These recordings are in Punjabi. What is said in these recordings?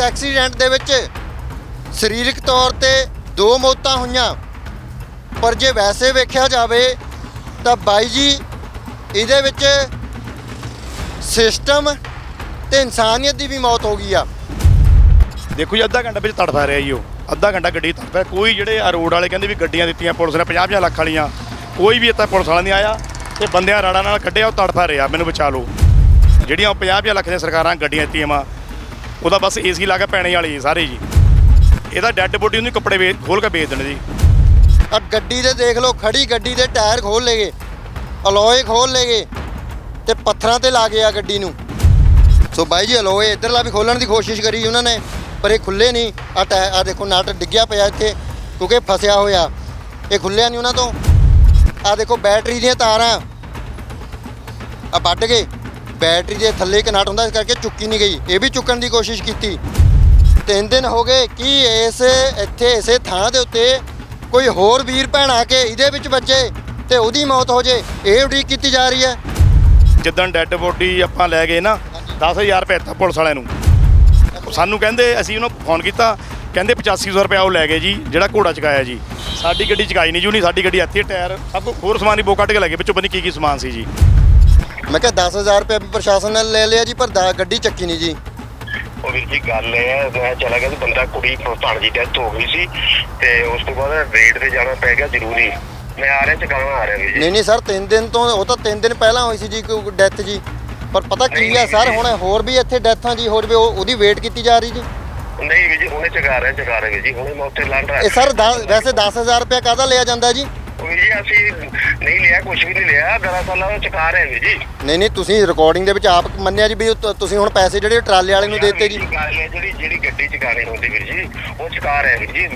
ਐਕਸੀਡੈਂਟ ਦੇ ਵਿੱਚ ਸਰੀਰਕ ਤੌਰ ਤੇ ਦੋ ਮੌਤਾਂ ਹੋਈਆਂ। ਪਰ ਜੇ ਵੈਸੇ ਵੇਖਿਆ ਜਾਵੇ ਤਾਂ ਬਾਈ ਜੀ, ਇਹਦੇ ਵਿੱਚ ਸਿਸਟਮ ਤੇ ਇਨਸਾਨੀਅਤ ਦੀ ਵੀ ਮੌਤ ਹੋ ਗਈ ਆ। ਦੇਖੋ ਜੀ, ਅੱਧਾ ਘੰਟਾ ਵਿੱਚ ਤੜਫਾ ਰਿਹਾ ਜੀ ਉਹ। ਅੱਧਾ ਘੰਟਾ ਗੱਡੀ ਤੜਫਾ ਕੋਈ ਜਿਹੜੇ ਆ ਰੋਡ ਵਾਲੇ ਕਹਿੰਦੇ ਵੀ ਗੱਡੀਆਂ ਦਿੱਤੀਆਂ, ਪੁਲਿਸ ਨੇ 50 50 ਲੱਖ ਵਾਲੀਆਂ। ਕੋਈ ਵੀ ਇੱਥੇ ਪੁਲਿਸ ਵਾਲਾ ਨਹੀਂ ਆਇਆ ਤੇ ਬੰਦਿਆਂ ਰਾੜਾਂ ਨਾਲ ਕੱਢਿਆ, ਉਹ ਤੜਫਾ ਰਿਹਾ। ਮੈਨੂੰ ਬਚਾ ਲਓ। ਜਿਹੜੀਆਂ 50 50 ਲੱਖ ਦੀਆਂ ਸਰਕਾਰਾਂ ਗੱਡੀਆਂ ਦਿੱਤੀਆਂ ਵਾ ਉਹਦਾ ਬਸ ਏਸੀ ਲਾ ਕੇ ਪੈਣੇ ਵਾਲੀ ਜੀ ਸਾਰੇ ਜੀ। ਇਹਦਾ ਡੈੱਡ ਬੋਡੀ ਉਹਨੂੰ ਕੱਪੜੇ ਵੇਚ ਖੋਲ ਕੇ ਵੇਚ ਦੇਣ ਜੀ ਆ ਗੱਡੀ ਦੇ ਦੇਖ ਲਓ ਖੜੀ ਗੱਡੀ ਦੇ ਟਾਇਰ ਖੋਲ ਲੇਗੇ ਅਲੋਏ ਖੋਲ ਲੇਗੇ ਤੇ ਪੱਥਰਾਂ ਤੇ ਲਾ ਗਏ ਆ ਗੱਡੀ ਨੂੰ। ਸੋ ਬਾਈ ਜੀ, ਅਲੋਏ ਇੱਧਰਲਾ ਵੀ ਖੋਲਣ ਦੀ ਕੋਸ਼ਿਸ਼ ਕਰੀ ਉਹਨਾਂ ਨੇ, ਪਰ ਇਹ ਖੁੱਲੇ ਨਹੀਂ। ਆ ਟਾਇਰ ਆ ਦੇਖੋ, ਨਟ ਡਿੱਗਿਆ ਪਿਆ ਇੱਥੇ, ਕਿਉਂਕਿ ਇਹ ਫਸਿਆ ਹੋਇਆ। ਇਹ ਖੁੱਲਿਆ ਨਹੀਂ ਉਹਨਾਂ ਤੋਂ। ਆ ਦੇਖੋ, ਬੈਟਰੀ ਦੀਆਂ ਤਾਰਾਂ। ਆ ਵੱਢ ਗਏ। ਬੈਟਰੀ ਦੇ ਥੱਲੇ ਇੱਕ ਨਟ ਹੁੰਦਾ ਇਸ ਕਰਕੇ ਚੁੱਕੀ ਨਹੀਂ ਗਈ। ਇਹ ਵੀ ਚੁੱਕਣ ਦੀ ਕੋਸ਼ਿਸ਼ ਕੀਤੀ। ਤਿੰਨ ਦਿਨ ਹੋ ਗਏ ਕਿ ਇਸ ਇੱਥੇ ਇਸੇ ਥਾਂ ਦੇ ਉੱਤੇ ਕੋਈ ਹੋਰ ਵੀਰ ਭੈਣ ਆ ਕੇ ਇਹਦੇ ਵਿੱਚ ਵੱਜੇ ਤੇ ਉਹਦੀ ਮੌਤ ਹੋ ਜੇ। ਇਹ ਉਡੀਕ ਕੀਤੀ ਜਾ ਰਹੀ ਹੈ। ਜਿੱਦਣ ਡੈੱਡ ਬੋਡੀ ਆਪਾਂ ਲੈ ਗਏ ਨਾ 10000 ਰੁਪਏ ਦਿੱਤਾ ਪੁਲਿਸ ਵਾਲਿਆਂ ਨੂੰ। ਸਾਨੂੰ ਕਹਿੰਦੇ ਅਸੀਂ ਉਹਨੂੰ ਫੋਨ ਕੀਤਾ ਕਹਿੰਦੇ 8500 ਰੁਪਏ ਉਹ ਲੈ ਗਏ ਜੀ ਜਿਹੜਾ ਘੋੜਾ ਚਕਾਇਆ ਜੀ। ਸਾਡੀ ਗੱਡੀ ਚਕਾਈ ਨਹੀਂ ਜੂ ਨਹੀਂ ਸਾਡੀ ਗੱਡੀ ਇੱਥੇ ਟਾਇਰ ਸਭ ਹੋਰ ਸਮਾਨ ਹੀ ਬੋ ਕੱਢ ਕੇ ਲੈ ਗਏ ਵਿੱਚੋਂ ਪਤਾ ਨਹੀਂ ਕੀ ਕੀ ਸਮਾਨ ਸੀ ਜੀ। ਮੈਂ ਕਿਹਾ 10000 ਰੁਪਏ ਪ੍ਰਸ਼ਾਸਨ ਨੇ ਲੈ ਲਿਆ ਜੀ ਪਰ ਦਾ- ਗੱਡੀ ਚੱਕੀ ਨਹੀਂ ਜੀ। ਉਹ ਵੀਰ ਜੀ ਗੱਲ ਇਹ ਹੈ ਮੈਂ ਚਲਾ ਗਿਆ ਸੀ ਬੰਦਾ ਕੁੜੀ ਭਣ ਦੀ ਡੈਥ ਹੋ ਗਈ ਸੀ ਤੇ ਉਸ ਤੋਂ ਬਾਅਦ ਵੇਟ ਤੇ ਜਾਣਾ ਪੈ ਗਿਆ ਜ਼ਰੂਰੀ। ਮੈਂ ਆ ਰਿਹਾ ਚਕਾਉਣ ਆ ਰਿਹਾ ਵੀਰ ਜੀ। ਨਹੀਂ ਨਹੀਂ ਸਰ 3 ਦਿਨ ਤੋਂ ਉਹ ਤਾਂ 3 ਦਿਨ ਪਹਿਲਾਂ ਹੋਈ ਸੀ ਜੀ ਕੋਈ ਡੈਥ ਜੀ। ਪਰ ਪਤਾ ਕੀ ਹੈ ਸਰ ਹੁਣ ਹੋਰ ਵੀ ਇੱਥੇ ਡੈਥਾਂ ਜੀ ਹੋਰ ਵੀ ਉਹ- ਉਹਦੀ ਵੇਟ ਕੀਤੀ ਜਾ ਰਹੀ ਜੀ। ਨਹੀਂ ਵੀਰ ਜੀ ਹੁਣੇ ਚਕਾ ਰਿਹਾ ਚਕਾ ਰਿਹਾ ਵੀਰ ਜੀ ਹੁਣੇ ਮੈਂ ਉੱਥੇ ਲੰਘ ਰਿਹਾ। ਇਹ ਸਰ ਵੈਸੇ 10000 ਰੁਪਏ ਕਾਹਦਾ ਲਿਆ ਜਾਂਦਾ ਜੀ? ਵੀਰ ਜੀ ਅਸੀਂ ਨਹੀਂ ਲਿਆ ਕੁਝ ਵੀ ਨਹੀਂ ਲਿਆ। ਦਰਅਸਲ ਉਹ ਚਕਾ ਰਹੇ ਵੀਰ ਜੀ। ਨਹੀਂ ਨਹੀਂ ਤੁਸੀਂ ਰਿਕਾਰਡਿੰਗ ਦੇ ਵਿੱਚ ਆਪ ਮੰਨਿਆ ਜੀ ਵੀ ਉਹ ਤ- ਤੁਸੀਂ ਹੁਣ ਪੈਸੇ ਜਿਹੜੇ ਟਰਾਲੇ ਵਾਲੇ ਨੂੰ ਦੇਤੇ ਜੀ। ਹੈ ਜਿਹੜੀ ਜਿਹੜੀ ਗੱਡੀ ਚਕਾਣੀ ਹੁੰਦੀ ਵੀਰ ਜੀ ਉਹ ਚਕਾ ਰਿਹਾ ਵੀਰ ਜੀ।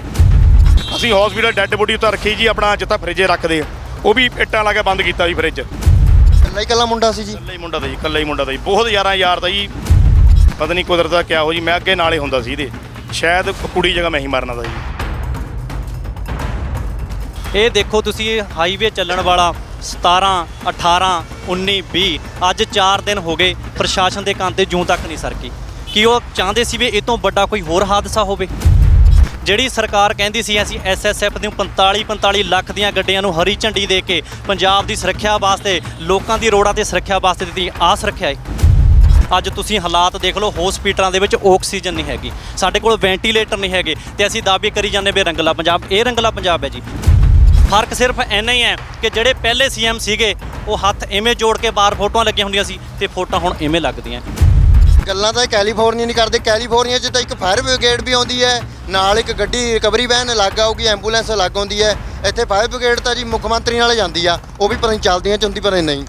ਅਸੀਂ ਹਸਪੀਟਲ ਡੈੱਡ ਬੋਡੀ ਉੱਤੇ ਰੱਖੀ ਜੀ ਆਪਣਾ ਜਿੱਥਾ ਫਰਿੱਜੇ ਰੱਖਦੇ ਆ। ਉਹ ਵੀ ਇੱਟਾਂ ਲਾ ਕੇ ਬੰਦ ਕੀਤਾ ਜੀ ਫਰਿੱਜ ਇਕੱਲਾ ਹੀ ਇਕੱਲਾ ਮੁੰਡਾ ਸੀ ਜੀ। ਇਕੱਲਾ ਹੀ ਮੁੰਡਾ ਦਾ ਜੀ ਇਕੱਲਾ ਹੀ ਮੁੰਡਾ ਦਾ ਜੀ। ਬਹੁਤ ਯਾਰਾਂ ਯਾਰ ਦਾ ਜੀ। ਪਤਾ ਨਹੀਂ ਕੁਦਰਤ ਦਾ ਕਿਆ ਹੋ ਜੀ ਮੈਂ ਅੱਗੇ ਨਾਲੇ ਹੁੰਦਾ ਸੀ ਇਹਦੇ। ਸ਼ਾਇਦ ਕੁੜੀ ਜਗ੍ਹਾ ਮੈਂ ਹੀ ਮਰਨਾ ਦਾ ਜੀ। ਇਹ ਦੇਖੋ ਤੁਸੀਂ ਹਾਈਵੇ ਚੱਲਣ ਵਾਲਾ 17 18 19 20 ਅੱਜ 4 ਦਿਨ ਹੋ ਗਏ, ਪ੍ਰਸ਼ਾਸਨ ਦੇ ਕੰਨ ਤੇ ਜੂੰ ਤੱਕ ਨਹੀਂ ਸਰਕੀ। ਕੀ ਉਹ ਚਾਹੁੰਦੇ ਸੀ ਵੀ ਇਹ ਤੋਂ ਵੱਡਾ ਕੋਈ ਹੋਰ ਹਾਦਸਾ ਹੋਵੇ? ਜਿਹੜੀ ਸਰਕਾਰ ਕਹਿੰਦੀ ਸੀ, ਅਸੀਂ ਐਸਐਸਐਫ ਨੂੰ 45 45 ਲੱਖ ਦੀਆਂ ਗੱਡੀਆਂ ਨੂੰ ਹਰੀ ਝੰਡੀ ਦੇ ਕੇ ਪੰਜਾਬ ਦੀ ਸੁਰੱਖਿਆ ਵਾਸਤੇ, ਲੋਕਾਂ ਦੀ ਰੋਡਾਂ ਤੇ ਸੁਰੱਖਿਆ ਵਾਸਤੇ ਦਿੱਤੀ, ਆ ਸੁਰੱਖਿਆ ਹੈ। ਅੱਜ ਤੁਸੀਂ ਹਾਲਾਤ ਦੇਖ ਲਓ ਹਸਪੀਟਲਾਂ ਦੇ ਵਿੱਚ ਆਕਸੀਜਨ ਨਹੀਂ ਹੈਗੀ। ਸਾਡੇ ਕੋਲ ਵੈਂਟੀਲੇਟਰ ਨਹੀਂ ਹੈਗੇ, ਤੇ ਅਸੀਂ ਦਾਅਵੇ ਕਰੀ ਜਾਂਦੇ ਵੀ ਰੰਗਲਾ ਪੰਜਾਬ, ਇਹ ਰੰਗਲਾ ਪੰਜਾਬ ਹੈ ਜੀ। ਫ਼ਰਕ ਸਿਰਫ ਇੰਨਾ ਹੀ ਹੈ ਕਿ ਜਿਹੜੇ ਪਹਿਲੇ ਸੀਐਮ ਸੀਗੇ ਉਹ ਹੱਥ ਐਵੇਂ ਜੋੜ ਕੇ ਬਾਹਰ ਫੋਟੋਆਂ ਲੱਗੀਆਂ ਹੁੰਦੀਆਂ ਸੀ ਤੇ ਫੋਟੋਆਂ ਹੁਣ ਐਵੇਂ ਲੱਗਦੀਆਂ। ਗੱਲਾਂ ਤਾਂ ਕੈਲੀਫੋਰਨੀਆ ਨਹੀਂ ਕਰਦੇ। ਕੈਲੀਫੋਰਨੀਆ 'ਚ ਤਾਂ ਇੱਕ ਫਾਇਰ ਬ੍ਰਿਗੇਡ ਵੀ ਆਉਂਦੀ ਹੈ ਨਾਲ ਇੱਕ ਗੱਡੀ ਰਿਕਵਰੀ ਵੈਨ ਅਲੱਗ ਆਊਗੀ ਐਂਬੂਲੈਂਸ ਅਲੱਗ ਆਉਂਦੀ ਹੈ। ਇੱਥੇ ਫਾਇਰ ਬ੍ਰਿਗੇਡ ਤਾਂ ਜੀ ਮੁੱਖ ਮੰਤਰੀ ਨਾਲ ਜਾਂਦੀ ਆ ਉਹ ਵੀ ਪਤਾ ਨਹੀਂ ਚੱਲਦੀਆਂ ਚ ਹੁੰਦੀ ਪਰ ਨਹੀਂ।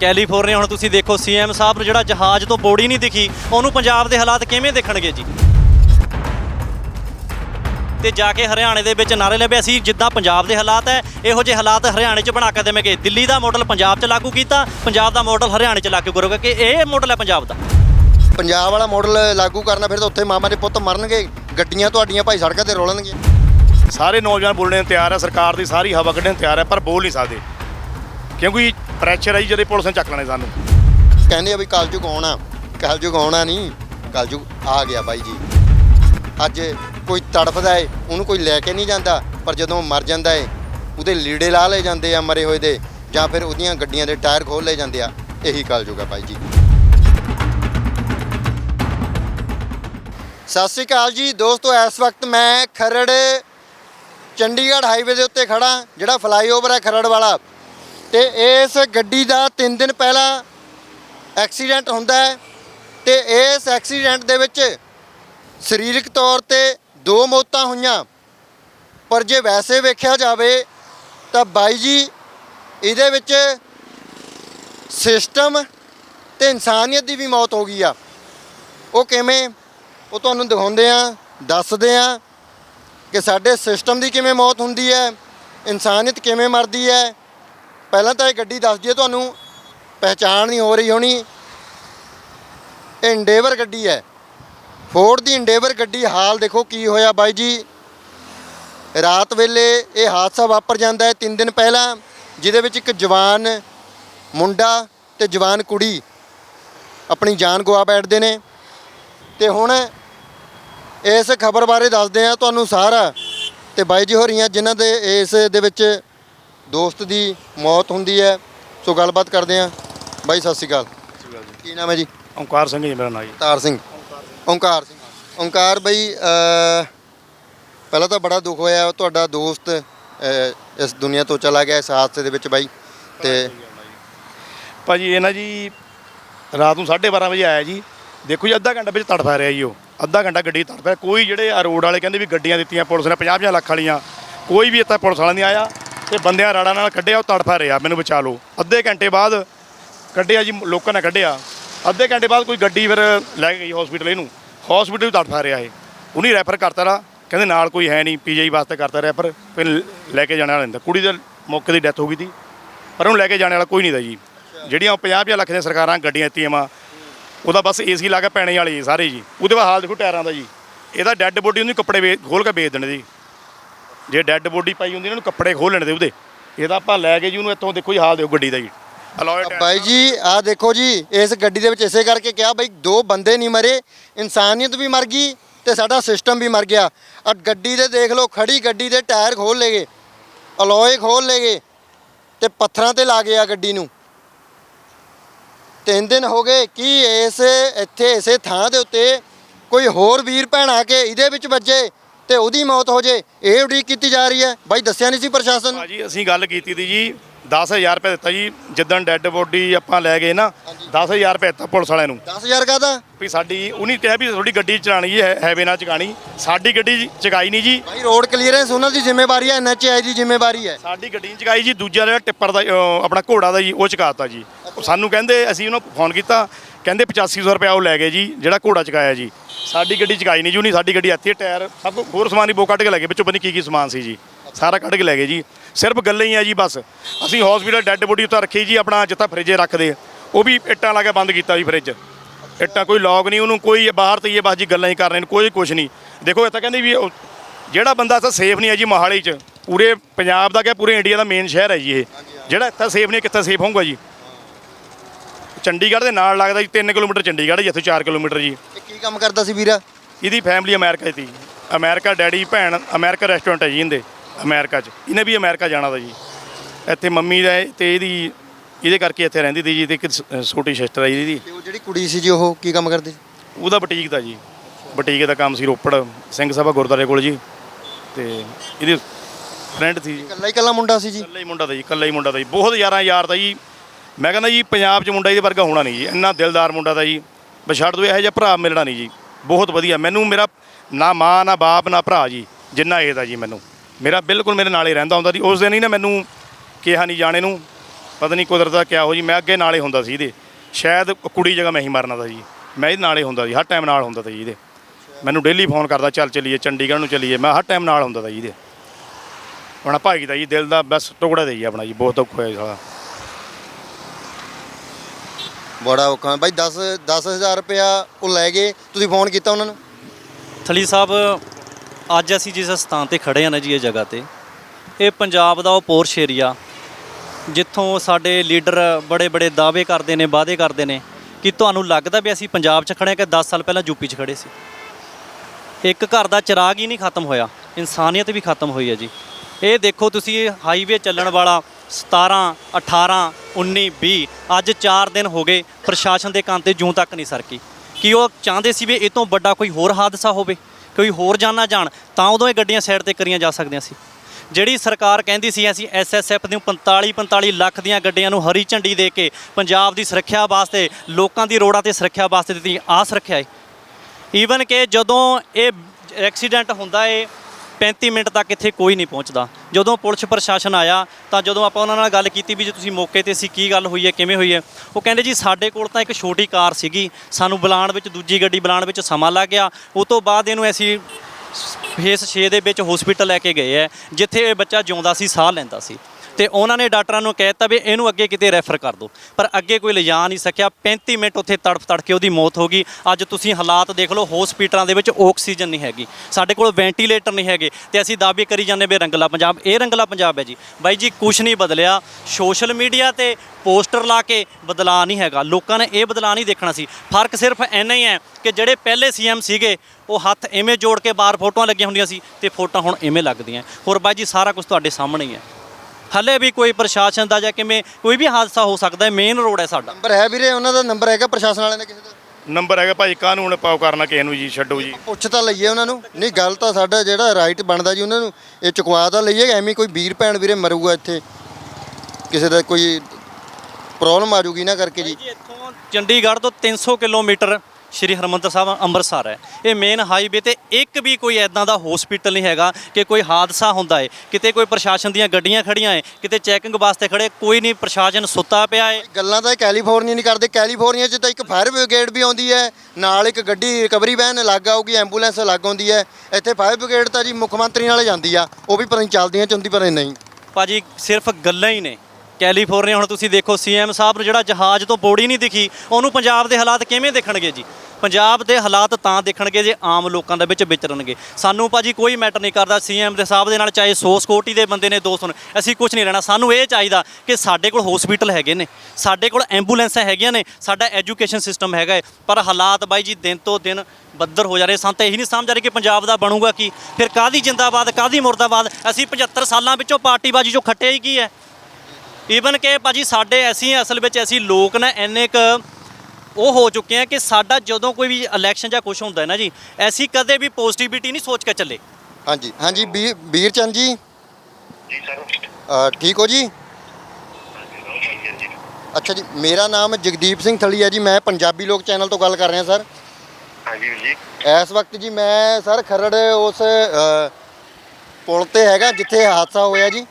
ਕੈਲੀਫੋਰਨੀਆ ਹੁਣ ਤੁਸੀਂ ਦੇਖੋ ਸੀਐਮ ਸਾਹਿਬ ਨੂੰ ਜਿਹੜਾ ਜਹਾਜ਼ ਤੋਂ ਬੋਡੀ ਨਹੀਂ ਦਿਖੀ ਉਹਨੂੰ ਪੰਜਾਬ ਦੇ ਹਾਲਾਤ ਕਿਵੇਂ ਦੇਖਣਗੇ ਜੀ? ਤੇ ਜਾ ਕੇ ਹਰਿਆਣੇ ਦੇ ਵਿੱਚ ਨਾਰੇ ਲੱਭੇ ਅਸੀਂ ਜਿੱਦਾਂ ਪੰਜਾਬ ਦੇ ਹਾਲਾਤ ਹੈ ਇਹੋ ਜਿਹੇ ਹਾਲਾਤ ਹਰਿਆਣੇ 'ਚ ਬਣਾ ਕੇ ਦੇਵਾਂਗੇ। ਦਿੱਲੀ ਦਾ ਮਾਡਲ ਪੰਜਾਬ 'ਚ ਲਾਗੂ ਕੀਤਾ ਪੰਜਾਬ ਦਾ ਮਾਡਲ ਹਰਿਆਣੇ 'ਚ ਲਾਗੂ ਕਰੋਗੇ ਕਿ ਇਹ ਮਾਡਲ ਹੈ ਪੰਜਾਬ ਦਾ? ਪੰਜਾਬ ਵਾਲਾ ਮਾਡਲ ਲਾਗੂ ਕਰਨਾ ਫਿਰ ਤਾਂ ਉੱਥੇ ਮਾਮਾ ਦੇ ਪੁੱਤ ਮਰਨਗੇ ਗੱਡੀਆਂ ਤੁਹਾਡੀਆਂ ਭਾਈ ਸੜਕਾਂ ਤੇ ਰੋਲਣਗੀਆਂ। ਸਾਰੇ ਨੌਜਵਾਨ ਬੋਲਣੇ ਨੂੰ ਤਿਆਰ ਹੈ ਸਰਕਾਰ ਦੀ ਸਾਰੀ ਹਵਾ ਕੱਢਣ ਨੂੰ ਤਿਆਰ ਹੈ ਪਰ ਬੋਲ ਨਹੀਂ ਸਕਦੇ। ਕਿਉਂਕਿ ਪ੍ਰੈਸ਼ਰ ਆਈ ਜਦੋਂ ਪੁਲਿਸ ਨੇ ਚੱਕ ਲੈਣੇ ਸਾਨੂੰ। ਕਹਿੰਦੇ ਆ ਵੀ ਕਲਯੁਗ ਆਉਣਾ ਕਲਯੁਗ ਆਉਣਾ ਨਹੀਂ ਕਲਯੁਗ ਆ ਗਿਆ ਬਾਈ ਜੀ। ਅੱਜ ਕੋਈ ਤੜਫਦਾ ਏ, ਉਹਨੂੰ ਕੋਈ ਲੈ ਕੇ ਨਹੀਂ ਜਾਂਦਾ, ਪਰ ਜਦੋਂ ਮਰ ਜਾਂਦਾ ਏ, ਉਹਦੇ ਲੀੜੇ ਲਾ ਲਏ ਜਾਂਦੇ ਆ ਮਰੇ ਹੋਏ ਦੇ, ਜਾਂ ਫਿਰ ਉਹਦੀਆਂ ਗੱਡੀਆਂ ਦੇ ਟਾਇਰ ਖੋਲ ਲਏ ਜਾਂਦੇ ਆ, ਇਹੀ ਕਲਯੁਗ ਆ ਬਾਈ ਜੀ। ਸਤਿ ਸ਼੍ਰੀ ਅਕਾਲ ਜੀ, ਦੋਸਤੋ, ਇਸ ਵਕਤ ਮੈਂ ਖਰੜ ਚੰਡੀਗੜ੍ਹ ਹਾਈਵੇ ਦੇ ਉੱਤੇ ਖੜਾ ਜਿਹੜਾ ਫਲਾਈਓਵਰ ਹੈ ਖਰੜ ਵਾਲਾ। ਤੇ ਇਸ ਗੱਡੀ ਦਾ 3 ਦਿਨ ਪਹਿਲਾਂ ਐਕਸੀਡੈਂਟ ਹੁੰਦਾ ਹੈ, ਤੇ ਇਸ ਐਕਸੀਡੈਂਟ ਦੇ ਵਿੱਚ ਸਰੀਰਕ ਤੌਰ ਤੇ ਦੋ ਮੌਤਾਂ ਹੋਈਆਂ। ਪਰ ਜੇ ਵੈਸੇ ਵੇਖਿਆ ਜਾਵੇ ਤਾਂ ਬਾਈ ਜੀ, ਇਹਦੇ ਵਿੱਚ ਸਿਸਟਮ ਤੇ ਇਨਸਾਨੀਅਤ ਦੀ ਵੀ ਮੌਤ ਹੋ ਗਈ ਆ। ਉਹ ਕਿਵੇਂ, ਉਹ ਤੁਹਾਨੂੰ ਦਿਖਾਉਂਦੇ ਆ, ਦੱਸਦੇ ਆ ਕਿ ਸਾਡੇ ਸਿਸਟਮ ਦੀ ਕਿਵੇਂ ਮੌਤ ਹੁੰਦੀ ਹੈ, ਇਨਸਾਨੀਅਤ ਕਿਵੇਂ ਮਰਦੀ ਹੈ। ਪਹਿਲਾਂ ਤਾਂ ਇਹ ਗੱਡੀ ਦੱਸਦੀ ਹੈ ਤੁਹਾਨੂੰ, ਪਹਿਚਾਣ ਨਹੀਂ ਹੋ ਰਹੀ ਹੋਣੀ। ਇਹ ਇੰਡੇਵਰ ਗੱਡੀ ਹੈ। ਫੋਰਡ ਦੀ ਇੰਡੇਵਰ ਗੱਡੀ ਹਾਲ ਦੇਖੋ ਕੀ ਹੋਇਆ ਬਾਈ ਜੀ। ਰਾਤ ਵੇਲੇ ਇਹ ਹਾਦਸਾ ਵਾਪਰ ਜਾਂਦਾ ਹੈ 3 ਦਿਨ ਪਹਿਲਾਂ ਜਿਹਦੇ ਵਿੱਚ ਇੱਕ ਜਵਾਨ ਮੁੰਡਾ ਤੇ ਜਵਾਨ ਕੁੜੀ ਆਪਣੀ ਜਾਨ ਗਵਾ ਬੈਠਦੇ ਨੇ। ਤੇ ਹੁਣ ਇਸ ਖਬਰ ਬਾਰੇ ਦੱਸਦੇ ਆ ਤੁਹਾਨੂੰ ਸਾਰਾ। ਤੇ ਬਾਈ ਜੀ ਹੋ ਰਹੀਆਂ ਜਿਨ੍ਹਾਂ ਦੇ ਇਸ ਦੇ ਵਿੱਚ ਦੋਸਤ ਦੀ ਮੌਤ ਹੁੰਦੀ ਹੈ ਸੋ ਗੱਲਬਾਤ ਕਰਦੇ ਆ ਬਾਈ ਸਤਿ ਸ਼੍ਰੀ ਅਕਾਲ। ਕੀ ਨਾਮ ਹੈ ਜੀ? ਓਂਕਾਰ ਸਿੰਘ ਜੀ ਮੇਰਾ ਨਾਂ ਜੀ। ਤਾਰ ਸਿੰਘ। ਓਂਕਾਰ ਸਿੰਘ। ਓਂਕਾਰ ਬਈ ਪਹਿਲਾਂ ਤਾਂ ਬੜਾ ਦੁੱਖ ਹੋਇਆ ਤੁਹਾਡਾ ਦੋਸਤ ਅਹ, ਇਸ ਦੁਨੀਆ ਤੋਂ ਚਲਾ ਗਿਆ ਇਸ ਹਾਦਸੇ ਦੇ ਵਿੱਚ ਬਾਈ ਤੇ ਭਾਜੀ ਇਹ ਨਾ ਜੀ ਰਾਤ ਨੂੰ 12:30 ਵਜੇ ਆਇਆ ਜੀ। ਦੇਖੋ ਜੀ ਅੱਧਾ ਘੰਟਾ ਵਿੱਚ ਤੜਫਾ ਰਿਹਾ ਜੀ ਉਹ। ਅੱਧਾ ਘੰਟਾ ਗੱਡੀ ਤੜਫਿਆ। ਕੋਈ ਜਿਹੜੇ ਆ ਰੋਡ ਵਾਲੇ ਕਹਿੰਦੇ ਵੀ ਗੱਡੀਆਂ ਦਿੱਤੀਆਂ ਪੁਲਿਸ ਨੇ 50 ਲੱਖ ਵਾਲੀਆਂ। ਕੋਈ ਵੀ ਇੱਥੇ ਪੁਲਿਸ ਵਾਲਾ ਨਹੀਂ ਆਇਆ ਤੇ ਬੰਦਿਆਂ ਰਾੜਾਂ ਨਾਲ ਕੱਢਿਆ ਉਹ ਤੜਫਾ ਰਿਹਾ। ਮੈਨੂੰ ਬਚਾ ਲਓ। ਅੱਧੇ ਘੰਟੇ ਬਾਅਦ ਕੱਢਿਆ ਜੀ ਲੋਕਾਂ ਨੇ ਕੱਢਿਆ। ਅੱਧੇ ਘੰਟੇ ਬਾਅਦ ਕੋਈ ਗੱਡੀ ਫਿਰ ਲੈ ਕੇ ਗਈ ਹਸਪੀਟਲ ਇਹਨੂੰ। ਹਸਪੀਟਲ ਵੀ ਤੜਫਾ ਰਿਹਾ ਇਹ। ਉਹਨੇ ਰੈਫਰ ਕਰਤਾ ਰਾ ਕਹਿੰਦੇ ਨਾਲ ਕੋਈ ਹੈ ਨਹੀਂ ਪੀਜੀਆਈ ਵਾਸਤੇ ਕਰਤਾ ਰੈਫਰ ਫਿਰ ਲੈ ਕੇ ਜਾਣ ਵਾਲਾ ਨਹੀਂ ਕੁੜੀ ਦੇ ਮੌਕੇ ਦੀ ਡੈਥ ਹੋ ਗਈ ਸੀ। ਪਰ ਉਹਨੂੰ ਲੈ ਕੇ ਜਾਣ ਵਾਲਾ ਕੋਈ ਨਹੀਂ ਦਾ ਜੀ। ਜਿਹੜੀਆਂ 50 ਲੱਖ ਦੀਆਂ ਸਰਕਾਰਾਂ ਗੱਡੀਆਂ ਦਿੱਤੀਆਂ ਵਾ, ਉਹਦਾ ਬਸ ਏਸੀ ਲਾ ਕੇ ਪੈਣੇ ਵਾਲੇ ਜੀ ਸਾਰੇ ਜੀ। ਉਹਦੇ ਬਾਅਦ ਹਾਲ ਦੇਖੋ ਟਾਇਰਾਂ ਦਾ ਜੀ। ਇਹਦਾ ਡੈੱਡ ਬੋਡੀ ਉਹਨੂੰ ਕੱਪੜੇ ਵੇ ਖੋਲ ਕੇ ਵੇਚ ਦੇਣੇ ਜੀ ਜੇ ਡੈੱਡ ਬੋਡੀ ਪਾਈ ਹੁੰਦੀ ਇਹਨਾਂ ਨੂੰ ਕੱਪੜੇ ਖੋਲ ਲੈਣੇ ਦੇ ਉਹਦੇ। ਇਹਦਾ ਆਪਾਂ ਲੈ ਕੇ ਜੀ, ਉਹਨੂੰ ਇੱਥੋਂ ਦੇਖੋ ਜੀ, ਹਾਲ ਦੇਖੋ ਗੱਡੀ ਦਾ ਜੀ। ਅਲੋਏ ਬਾਈ ਜੀ, ਆਹ ਦੇਖੋ ਜੀ, ਇਸ ਗੱਡੀ ਦੇ ਵਿੱਚ ਇਸੇ ਕਰਕੇ ਕਿਹਾ ਬਈ ਦੋ ਬੰਦੇ ਨਹੀਂ ਮਰੇ, ਇਨਸਾਨੀਅਤ ਵੀ ਮਰ ਗਈ ਤੇ ਸਾਡਾ ਸਿਸਟਮ ਵੀ ਮਰ ਗਿਆ। ਆ ਗੱਡੀ ਦੇ ਦੇਖ ਲਓ, ਖੜੀ ਗੱਡੀ ਦੇ ਟਾਇਰ ਖੋਲ ਲੇਗੇ ਅਲੋਏ ਖੋਲ ਲੇਗੇ ਤੇ ਪੱਥਰਾਂ ਤੇ ਲਾ ਗਏ ਆ ਗੱਡੀ ਨੂੰ। ਤਿੰਨ ਦਿਨ ਹੋ ਗਏ ਕੀ ਇਸ, ਇੱਥੇ ਇਸੇ ਥਾਂ ਦੇ ਉੱਤੇ ਕੋਈ ਹੋਰ ਵੀਰ ਭੈਣ ਆ ਕੇ ਇਹਦੇ ਵਿੱਚ ਵੱਜੇ। ਤੇ ਉਹਦੀ ਮੌਤ ਹੋ ਜੇ ਇਹ ਉਡੀਕ ਕੀਤੀ ਜਾ ਰਹੀ ਹੈ। ਬਾਈ ਦੱਸਿਆ ਨਹੀਂ ਸੀ ਪ੍ਰਸ਼ਾਸਨ? ਨੂੰ ਭਾਜੀ ਅਸੀਂ ਗੱਲ ਕੀਤੀ ਤੀ ਜੀ 10000 ਰੁਪਏ ਦਿੱਤਾ ਜੀ ਜਿੱਦਣ ਡੈੱਡ ਬੋਡੀ ਆਪਾਂ ਲੈ ਗਏ ਨਾ 10000 ਰੁਪਏ ਦਿੱਤਾ ਪੁਲਿਸ ਵਾਲਿਆਂ ਨੂੰ। 10000 ਕਾਹਦਾ? ਵੀ ਸਾਡੀ ਉਹਨੇ ਕਿਹਾ ਵੀ ਤੁਹਾਡੀ ਗੱਡੀ ਚਲਾਣੀ ਜੀ ਹੈਵੇ ਨਾਲ ਚਕਾਣੀ ਸਾਡੀ ਗੱਡੀ ਚਕਾਈ ਨਹੀਂ ਜੀ। ਭਾਈ ਰੋਡ ਕਲੀਅਰੈਂਸ ਉਹਨਾਂ ਦੀ ਜ਼ਿੰਮੇਵਾਰੀ ਹੈ ਐਨਐਚਆਈ ਦੀ ਜ਼ਿੰਮੇਵਾਰੀ ਹੈ। ਸਾਡੀ ਗੱਡੀ ਨਹੀਂ ਚਕਾਈ ਜੀ ਦੂਜਾ ਜਿਹੜਾ ਟਿੱਪਰ ਦਾ ਅਹ, ਆਪਣਾ ਘੋੜਾ ਦਾ ਜੀ ਉਹ ਚਕਾਤਾ ਜੀ। ਸਾਨੂੰ ਕਹਿੰਦੇ ਅਸੀਂ ਉਹਨੂੰ ਫੋਨ ਕੀਤਾ ਕਹਿੰਦੇ 8500 ਰੁਪਏ ਉਹ ਲੈ ਗਏ ਜੀ, ਜਿਹੜਾ ਘੋੜਾ ਚਕਾਇਆ ਜੀ। ਸਾਡੀ ਗੱਡੀ ਚਕਾਈ ਨਹੀਂ ਜੀ, ਉਹਨੇ ਸਾਡੀ ਗੱਡੀ ਇੱਥੇ ਟਾਇਰ ਸਭ ਕੁਛ ਹੋਰ ਸਮਾਨ ਹੀ ਬੋ ਕੱਢ ਕੇ ਲੈ ਗਏ, ਵਿੱਚੋਂ ਪਤਾ ਨਹੀਂ ਕੀ ਕੀ ਸਮਾਨ ਸੀ ਜੀ। ਸਾਰਾ ਕੱਢ ਕੇ ਲੈ ਗਏ ਜੀ। ਸਿਰਫ ਗੱਲਾਂ ਹੀ ਆ ਜੀ, ਬਸ। ਅਸੀਂ ਹਸਪੀਟਲ ਡੈੱਡ ਬੋਡੀ ਉੱਤੇ ਰੱਖੀ ਜੀ, ਆਪਣਾ ਜਿੱਥੇ ਫਰਿੱਜੇ ਰੱਖਦੇ ਉਹ ਵੀ ਇੱਟਾਂ ਲਾ ਕੇ ਬੰਦ ਕੀਤਾ ਜੀ ਫਰਿੱਜ ਇੱਟਾਂ ਕੋਈ ਲੌਕ ਨਹੀਂ ਉਹਨੂੰ ਕੋਈ ਬਾਹਰ ਤੇ ਇਹ ਬਸ ਜੀ ਗੱਲਾਂ ਹੀ ਕਰ ਰਹੇ ਨੇ, ਕੋਈ ਕੁਝ ਨਹੀਂ ਦੇਖੋ, ਇੱਥੇ ਕਹਿੰਦੇ ਵੀ ਜਿਹੜਾ ਬੰਦਾ ਇੱਥੇ ਸੇਫ ਨਹੀਂ ਹੈ ਜੀ ਮੋਹਾਲੀ 'ਚ, ਪੂਰੇ ਪੰਜਾਬ ਦਾ ਕਿ ਪੂਰੇ ਇੰਡੀਆ ਦਾ ਮੇਨ ਸ਼ਹਿਰ ਹੈ ਜੀ ਇਹ। ਜਿਹੜਾ ਇੱਥੇ ਸੇਫ ਨਹੀਂ ਕਿੱਥੇ ਸੇਫ ਹੋਊਗਾ ਜੀ? ਚੰਡੀਗੜ੍ਹ ਦੇ ਨਾਲ ਲੱਗਦਾ ਜੀ 3 ਕਿਲੋਮੀਟਰ ਚੰਡੀਗੜ੍ਹ ਜੀ ਇੱਥੋਂ 4 ਕਿਲੋਮੀਟਰ ਜੀ। ਇਹ ਕੀ ਕੰਮ ਕਰਦਾ ਸੀ ਵੀਰਾ? ਇਹਦੀ ਫੈਮਿਲੀ ਅਮਰੀਕਾ 'ਚ ਸੀ। ਅਮਰੀਕਾ ਡੈਡੀ ਭੈਣ ਅਮਰੀਕਾ ਰੈਸਟੋਰੈਂਟ ਹੈ ਜੀ ਇਹਦੇ ਅਮਰੀਕਾ 'ਚ। ਇਹਨੇ ਵੀ ਅਮਰੀਕਾ ਜਾਣਾ ਦਾ ਜੀ। ਇੱਥੇ ਮੰਮੀ ਦਾ ਤੇ ਇਹਦੀ ਇਹਦੇ ਕਰਕੇ ਇੱਥੇ ਰਹਿੰਦੀ ਸੀ ਜੀ ਤੇ ਇੱਕ ਛੋਟੀ ਸਿਸਟਰ ਹੈ ਜੀ ਇਹਦੀ। ਤੇ ਉਹ ਜਿਹੜੀ ਕੁੜੀ ਸੀ ਜੀ ਉਹ ਕੀ ਕੰਮ ਕਰਦੀ? ਉਹਦਾ ਬੁਟੀਕ ਦਾ ਜੀ। ਬੁਟੀਕ ਦਾ ਕੰਮ ਸੀ ਰੋਪੜ ਸਿੰਘ ਸਭਾ ਗੁਰਦੁਆਰੇ ਕੋਲ ਜੀ। ਤੇ ਇਹਦੀ ਫਰੈਂਡ ਸੀ ਜੀ। ਇਕੱਲਾ ਹੀ ਇਕੱਲਾ ਮੁੰਡਾ ਸੀ ਜੀ? ਇਕੱਲਾ ਹੀ ਮੁੰਡਾ ਦਾ ਜੀ ਇਕੱਲਾ ਹੀ ਮੁੰਡਾ ਦਾ ਜੀ। ਬਹੁਤ ਯਾਰਾਂ ਯਾਰ ਦਾ ਜੀ। ਮੈਂ ਕਹਿੰਦਾ ਜੀ, ਪੰਜਾਬ 'ਚ ਮੁੰਡਾ ਇਹਦੇ ਵਰਗਾ ਹੋਣਾ ਨਹੀਂ ਜੀ, ਇੰਨਾ ਦਿਲਦਾਰ ਮੁੰਡਾ ਦਾ ਜੀ ਬਸ ਛੱਡ ਦੋ, ਇਹੋ ਜਿਹਾ ਭਰਾ ਮਿਲਣਾ ਨਹੀਂ ਜੀ, ਬਹੁਤ ਵਧੀਆ। ਮੈਨੂੰ ਮੇਰਾ ਨਾ ਮਾਂ, ਨਾ ਬਾਪ, ਨਾ ਭਰਾ ਜੀ, ਜਿੰਨਾ ਇਹ ਦਾ ਜੀ ਮੈਨੂੰ। ਮੇਰਾ ਬਿਲਕੁਲ ਮੇਰੇ ਨਾਲ ਹੀ ਰਹਿੰਦਾ ਹੁੰਦਾ ਸੀ ਉਸ ਦਿਨ ਹੀ ਨਾ ਮੈਨੂੰ ਕਿਹਾ ਨਹੀਂ ਜਾਣੇ ਨੂੰ, ਪਤਾ ਨਹੀਂ ਕੁਦਰਤ ਦਾ ਕਿਆ ਹੋ ਜੀ, ਮੈਂ ਅੱਗੇ ਨਾਲੇ ਹੁੰਦਾ ਸੀ ਇਹਦੇ। ਸ਼ਾਇਦ ਕੁੜੀ ਜਗ੍ਹਾ ਮੈਂ ਹੀ ਮਰਨਾ ਦਾ ਜੀ, ਮੈਂ ਇਹਦੇ ਨਾਲੇ ਹੁੰਦਾ ਸੀ ਹਰ ਟਾਈਮ ਨਾਲ ਹੁੰਦਾ ਸੀ ਜੀ ਇਹਦੇ। ਮੈਨੂੰ ਡੇਲੀ ਫੋਨ ਕਰਦਾ, ਚੱਲ ਚਲੀਏ, ਚੰਡੀਗੜ੍ਹ ਨੂੰ ਚੱਲੀਏ, ਮੈਂ ਹਰ ਟਾਈਮ ਨਾਲ ਹੁੰਦਾ ਸੀ ਜੀ ਇਹਦੇ। ਆਪਣਾ ਭਾਈ ਦਾ ਜੀ ਦਿਲ ਦਾ ਬਸ ਟੁਕੜਾ ਦੇ ਜੀ ਆਪਣਾ ਜੀ, ਬਹੁਤ ਔਖਾ ਹੋਇਆ ਸਾਲਾ। ਬੜਾ ਔਖਾ ਬਾਈ 10 10000 ਰੁਪਇਆ ਉਹ ਲੈ ਗਏ। ਤੁਸੀਂ ਫੋਨ ਕੀਤਾ ਉਹਨਾਂ ਨੂੰ? ਥਲੀ ਸਾਹਿਬ, ਅੱਜ ਅਸੀਂ ਜਿਸ ਸਥਾਨ ਤੇ ਖੜੇ ਹਾਂ ਨਾ ਜੀ ਇਹ ਜਗ੍ਹਾ ਤੇ, ਇਹ ਪੰਜਾਬ ਦਾ ਉਹ ਪੋਰਸ਼ ਏਰੀਆ, ਜਿੱਥੋਂ ਸਾਡੇ ਲੀਡਰ ਬੜੇ ਬੜੇ ਦਾਅਵੇ ਕਰਦੇ ਨੇ, ਵਾਅਦੇ ਕਰਦੇ ਨੇ, ਕਿ ਤੁਹਾਨੂੰ ਲੱਗਦਾ ਵੀ ਅਸੀਂ ਪੰਜਾਬ 'ਚ ਖੜੇ ਹਾਂ ਕਿ 10 ਸਾਲ ਪਹਿਲਾਂ ਯੂਪੀ 'ਚ ਖੜੇ ਸੀ? ਇੱਕ ਘਰ ਦਾ ਚਿਰਾਗ ਹੀ ਨਹੀਂ ਖਤਮ ਹੋਇਆ, ਇਨਸਾਨੀਅਤ ਵੀ ਖਤਮ ਹੋਈ ਹੈ ਜੀ। ਇਹ ਦੇਖੋ ਤੁਸੀਂ ਹਾਈਵੇ ਚੱਲਣ ਵਾਲਾ 17 18 19 20 ਅੱਜ 4 ਦਿਨ ਹੋ ਗਏ, ਪ੍ਰਸ਼ਾਸਨ ਦੇ ਕੰਨ ਤੇ ਜੂੰ ਤੱਕ ਨਹੀਂ ਸਰਕੀ। ਕਿ ਉਹ ਚਾਹੁੰਦੇ ਸੀ ਵੀ ਇਹ ਤੋਂ ਵੱਡਾ ਕੋਈ ਹੋਰ ਹਾਦਸਾ ਹੋਵੇ, ਕੋਈ ਹੋਰ ਜਾਨਾ ਜਾਣ, ਤਾਂ ਉਦੋਂ ਇਹ ਗੱਡੀਆਂ ਸਾਈਡ ਤੇ ਕਰੀਆਂ ਜਾ ਸਕਦੀਆਂ ਸੀ। ਜਿਹੜੀ ਸਰਕਾਰ ਕਹਿੰਦੀ ਸੀ, ਅਸੀਂ ਐਸਐਸਐਫ ਨੂੰ 45 45 ਲੱਖ ਦੀਆਂ ਗੱਡੀਆਂ ਨੂੰ ਹਰੀ ਝੰਡੀ ਦੇ ਕੇ ਪੰਜਾਬ ਦੀ ਸੁਰੱਖਿਆ ਵਾਸਤੇ, ਲੋਕਾਂ ਦੀ ਰੋਡਾਂ ਤੇ ਸੁਰੱਖਿਆ ਵਾਸਤੇ ਦਿੱਤੀ ਆ ਸੁਰੱਖਿਆ ਏ ਈਵਨ ਕਿ ਜਦੋਂ ਇਹ ਐਕਸੀਡੈਂਟ ਹੁੰਦਾ ਏ 35 ਮਿੰਟ ਤੱਕ ਇੱਥੇ ਕੋਈ ਨਹੀਂ ਪਹੁੰਚਦਾ। ਜਦੋਂ ਪੁਲਿਸ ਪ੍ਰਸ਼ਾਸਨ ਆਇਆ, ਤਾਂ ਜਦੋਂ ਆਪਾਂ ਉਹਨਾਂ ਨਾਲ ਗੱਲ ਕੀਤੀ ਵੀ ਜੇ ਤੁਸੀਂ ਮੌਕੇ ਤੇ ਸੀ, ਕੀ ਗੱਲ ਹੋਈ ਹੈ, ਕਿਵੇਂ ਹੋਈ ਹੈ, ਉਹ ਕਹਿੰਦੇ ਜੀ ਸਾਡੇ ਕੋਲ ਤਾਂ ਇੱਕ ਛੋਟੀ ਕਾਰ ਸੀਗੀ, ਸਾਨੂੰ ਬੁਲਾਉਣ ਵਿੱਚ, ਦੂਜੀ ਗੱਡੀ ਬੁਲਾਉਣ ਵਿੱਚ ਸਮਾਂ ਲੱਗ ਗਿਆ। ਉਹ ਤੋਂ ਬਾਅਦ ਇਹਨੂੰ ਅਸੀਂ ਫੇਸ 6 ਦੇ ਵਿੱਚ ਹਸਪੀਟਲ ਲੈ ਕੇ ਗਏ ਹੈ, ਜਿੱਥੇ ਇਹ ਬੱਚਾ ਜਿਉਂਦਾ ਸੀ, ਸਾਹ ਲੈਂਦਾ ਸੀ। ਤੇ ਉਹਨਾਂ ਨੇ ਡਾਕਟਰਾਂ ਨੂੰ ਕਹਿ ਦਿੱਤਾ ਵੀ ਇਹਨੂੰ ਅੱਗੇ ਕਿਤੇ ਰੈਫਰ ਕਰ ਦਿਓ। ਪਰ ਅੱਗੇ ਕੋਈ ਲਿਜਾ ਨਹੀਂ ਸਕਿਆ। 35 ਮਿੰਟ ਉੱਥੇ ਤੜਫ ਤੜਕੇ ਉਹਦੀ ਮੌਤ ਹੋ ਗਈ। ਅੱਜ ਤੁਸੀਂ ਹਾਲਾਤ ਦੇਖ ਲਓ ਹਸਪੀਟਲਾਂ ਦੇ ਵਿੱਚ ਆਕਸੀਜਨ ਨਹੀਂ ਹੈਗੀ। ਸਾਡੇ ਕੋਲ ਵੈਂਟੀਲੇਟਰ ਨਹੀਂ ਹੈਗੇ ਤੇ ਅਸੀਂ ਦਾਅਵੇ ਕਰੀ ਜਾਂਦੇ ਵੀ ਰੰਗਲਾ ਪੰਜਾਬ, ਇਹ ਰੰਗਲਾ ਪੰਜਾਬ ਹੈ ਜੀ। ਬਾਈ ਜੀ ਕੁਝ ਨਹੀਂ ਬਦਲਿਆ। ਸੋਸ਼ਲ ਮੀਡੀਆ ਤੇ ਪੋਸਟਰ ਲਾ ਕੇ ਬਦਲਾ ਨਹੀਂ ਹੈਗਾ। ਲੋਕਾਂ ਨੇ ਇਹ ਬਦਲਾ ਨਹੀਂ ਦੇਖਣਾ ਸੀ। ਫ਼ਰਕ ਸਿਰਫ ਇੰਨਾ ਹੀ ਹੈ ਕਿ ਜਿਹੜੇ ਪਹਿਲੇ ਸੀਐਮ ਸੀਗੇ, ਉਹ ਹੱਥ ਐਵੇਂ ਜੋੜ ਕੇ ਬਾਹਰ ਫੋਟੋਆਂ ਲੱਗੀਆਂ ਹੁੰਦੀਆਂ ਸੀ ਤੇ ਫੋਟੋਆਂ ਹੁਣ ਐਵੇਂ ਲੱਗਦੀਆਂ। ਹੋਰ ਬਾਈ ਜੀ, ਸਾਰਾ ਕੁਝ ਤੁਹਾਡੇ ਸਾਹਮਣੇ ਹੀ ਹੈ। ਹਲੇ ਵੀ ਕੋਈ ਪ੍ਰਸ਼ਾਸਨ ਦਾ ਜਾਂ ਕਿਵੇਂ ਕੋਈ ਵੀ ਹਾਦਸਾ ਹੋ ਸਕਦਾ ਹੈ ਮੇਨ ਰੋਡ ਹੈ ਸਾਡਾ। ਨੰਬਰ ਹੈ ਵੀਰੇ ਉਹਨਾਂ ਦਾ ਨੰਬਰ ਹੈਗਾ ਪ੍ਰਸ਼ਾਸਨ ਵਾਲਿਆਂ ਦਾ ਕਿਸੇ ਦਾ? ਨੰਬਰ ਹੈਗਾ ਭਾਈ ਕਾਨੂੰਨ ਪਾਓ ਕਰਨਾ ਕਿਸੇ ਨੂੰ ਜੀ ਛੱਡੋ ਜੀ। ਪੁੱਛ ਤਾਂ ਲਈਏ ਉਹਨਾਂ ਨੂੰ। ਨਹੀਂ ਗੱਲ ਤਾਂ ਸਾਡਾ ਜਿਹੜਾ ਰਾਈਟ ਬਣਦਾ ਜੀ ਉਹਨਾਂ ਨੂੰ। ਇਹ ਚੁਕਵਾ ਤਾਂ ਲਈਏ ਐਵੇਂ ਕੋਈ ਵੀਰ ਭੈਣ ਵੀਰੇ ਮਰੂਗਾ ਇੱਥੇ। ਕਿਸੇ ਦਾ ਕੋਈ ਪ੍ਰੋਬਲਮ ਆ ਜੂਗੀ ਨਾ ਕਰਕੇ ਜੀ। ਜੀ ਇੱਥੋਂ ਚੰਡੀਗੜ੍ਹ ਤੋਂ 300 ਕਿਲੋਮੀਟਰ ਸ਼੍ਰੀ ਹਰਮੰਦਰ ਸਾਹਿਬ ਅੰਮ੍ਰਿਤਸਰ ਹੈ। ਇਹ ਮੇਨ ਹਾਈਵੇ ਤੇ ਇੱਕ ਵੀ ਕੋਈ ਐਦਾਂ ਦਾ ਹਸਪੀਟਲ ਨਹੀਂ ਹੈਗਾ ਕਿ ਕੋਈ ਹਾਦਸਾ ਹੁੰਦਾ ਹੈ ਕਿਤੇ ਕੋਈ ਪ੍ਰਸ਼ਾਸਨ ਦੀਆਂ ਗੱਡੀਆਂ ਖੜੀਆਂ ਹੈ ਕਿਤੇ ਚੈਕਿੰਗ ਵਾਸਤੇ ਖੜੇ ਕੋਈ ਨਹੀਂ ਪ੍ਰਸ਼ਾਸਨ ਸੁੱਤਾ ਪਿਆ ਹੈ। ਗੱਲਾਂ ਤਾਂ ਇਹ ਕੈਲੀਫੋਰਨੀਆ ਨਹੀਂ ਕਰਦੇ। ਕੈਲੀਫੋਰਨੀਆ 'ਚ ਤਾਂ ਇੱਕ ਫਾਇਰ ਬ੍ਰਿਗੇਡ ਵੀ ਆਉਂਦੀ ਹੈ ਨਾਲ ਇੱਕ ਗੱਡੀ ਰਿਕਵਰੀ ਵੈਨ ਲੱਗ ਆਊਗੀ ਐਂਬੂਲੈਂਸ ਲੱਗ ਆਉਂਦੀ ਹੈ। ਇੱਥੇ ਫਾਇਰ ਬ੍ਰਿਗੇਡ ਤਾਂ ਜੀ ਮੁੱਖ ਮੰਤਰੀ ਨਾਲ ਜਾਂਦੀ ਆ ਉਹ ਵੀ ਨਹੀਂ ਚੱਲਦੀਆਂ ਚ ਹੁੰਦੀ ਪਰ ਨਹੀਂ। ਭਾਜੀ ਸਿਰਫ ਗੱਲਾਂ ਹੀ ਨੇ। ਕੈਲੀਫੋਰਨੀਆ, ਹੁਣ ਤੁਸੀਂ ਦੇਖੋ ਸੀਐਮ ਸਾਹਿਬ ਨੂੰ ਜਿਹੜਾ ਜਹਾਜ਼ ਤੋਂ ਬੋੜੀ ਨਹੀਂ ਦਿਖੀ, ਉਹਨੂੰ ਪੰਜਾਬ ਦੇ ਹਾਲਾਤ ਕਿਵੇਂ ਦੇਖਣਗੇ ਜੀ? ਪੰਜਾਬ ਦੇ ਹਾਲਾਤ ਤਾਂ ਦੇਖਣਗੇ ਜੇ ਆਮ ਲੋਕਾਂ ਦੇ ਵਿੱਚ ਵਿਚਰਨਗੇ। ਸਾਨੂੰ ਭਾਜੀ ਕੋਈ ਮੈਟਰ ਨਹੀਂ ਕਰਦਾ ਸੀਐਮ ਦੇ ਸਾਹਿਬ ਦੇ ਨਾਲ, ਚਾਹੇ 100 ਸਕੋਟੀ ਦੇ ਬੰਦੇ ਨੇ 200 ਨੇ, ਅਸੀਂ ਕੁਝ ਨਹੀਂ ਰਹਿਣਾ। ਸਾਨੂੰ ਇਹ ਚਾਹੀਦਾ ਕਿ ਸਾਡੇ ਕੋਲ ਹਸਪੀਟਲ ਹੈਗੇ ਨੇ, ਸਾਡੇ ਕੋਲ ਐਂਬੂਲੈਂਸਾਂ ਹੈਗੀਆਂ ਨੇ, ਸਾਡਾ ਐਜੂਕੇਸ਼ਨ ਸਿਸਟਮ ਹੈਗਾ ਹੈ ਪਰ ਹਾਲਾਤ ਬਾਈ ਜੀ ਦਿਨ ਤੋਂ ਦਿਨ ਬੱਦਰ ਹੋ ਜਾ ਰਹੇ, ਸਾਨੂੰ ਤਾਂ ਇਹੀ ਨਹੀਂ ਸਮਝ ਆ ਰਹੀ ਕਿ ਪੰਜਾਬ ਦਾ ਬਣੂਗਾ ਕੀ। ਫਿਰ ਕਾਦੀ ਜਿੰਦਾਬਾਦ ਕਾਦੀ ਮੁਰਦਾਬਾਦ? ਅਸੀਂ 75 ਸਾਲਾਂ ਵਿੱਚੋਂ ਪਾਰਟੀਬਾਜੀ ਚੋਂ ਖੱਟਿਆ ਹੀ ਕੀ ਹੈ? ਈਵਨ ਕਿ ਭਾਜੀ ਸਾਡੇ ਅਸੀਂ ਅਸਲ ਵਿੱਚ ਅਸੀਂ ਲੋਕ ਨਾ ਇੰਨੇ ਕ ਉਹ ਹੋ ਚੁੱਕੇ ਆ ਕਿ ਸਾਡਾ ਜਦੋਂ ਕੋਈ ਵੀ ਇਲੈਕਸ਼ਨ ਜਾਂ ਕੁਝ ਹੁੰਦਾ ਹੈ ਨਾ ਜੀ ਐਸੀ ਕਦੇ ਵੀ ਪੋਜ਼ਿਟਿਵਿਟੀ ਨਹੀਂ ਸੋਚ ਕੇ ਚੱਲੇ। ਹਾਂਜੀ ਹਾਂਜੀ ਵੀਰ ਵੀਰ ਚੰਦ ਜੀ? ਜੀ ਸਰ। ਅ, ਠੀਕ ਹੋ ਜੀ? ਅੱਛਾ ਜੀ ਮੇਰਾ ਨਾਮ ਜਗਦੀਪ ਸਿੰਘ ਥਲੀ ਹੈ ਜੀ ਮੈਂ ਪੰਜਾਬੀ ਲੋਕ ਚੈਨਲ ਤੋਂ ਗੱਲ ਕਰ ਰਿਹਾ ਸਰ। ਹਾਂਜੀ ਵੀਰ ਜੀ। ਇਸ ਵਕਤ ਜੀ ਮੈਂ ਸਰ ਖਰੜ ਉਸ ਅ, ਪੁਲ ਤੇ ਹੈਗਾ ਜਿੱਥੇ ਹਾਦਸਾ ਹੋਇਆ ਜੀ।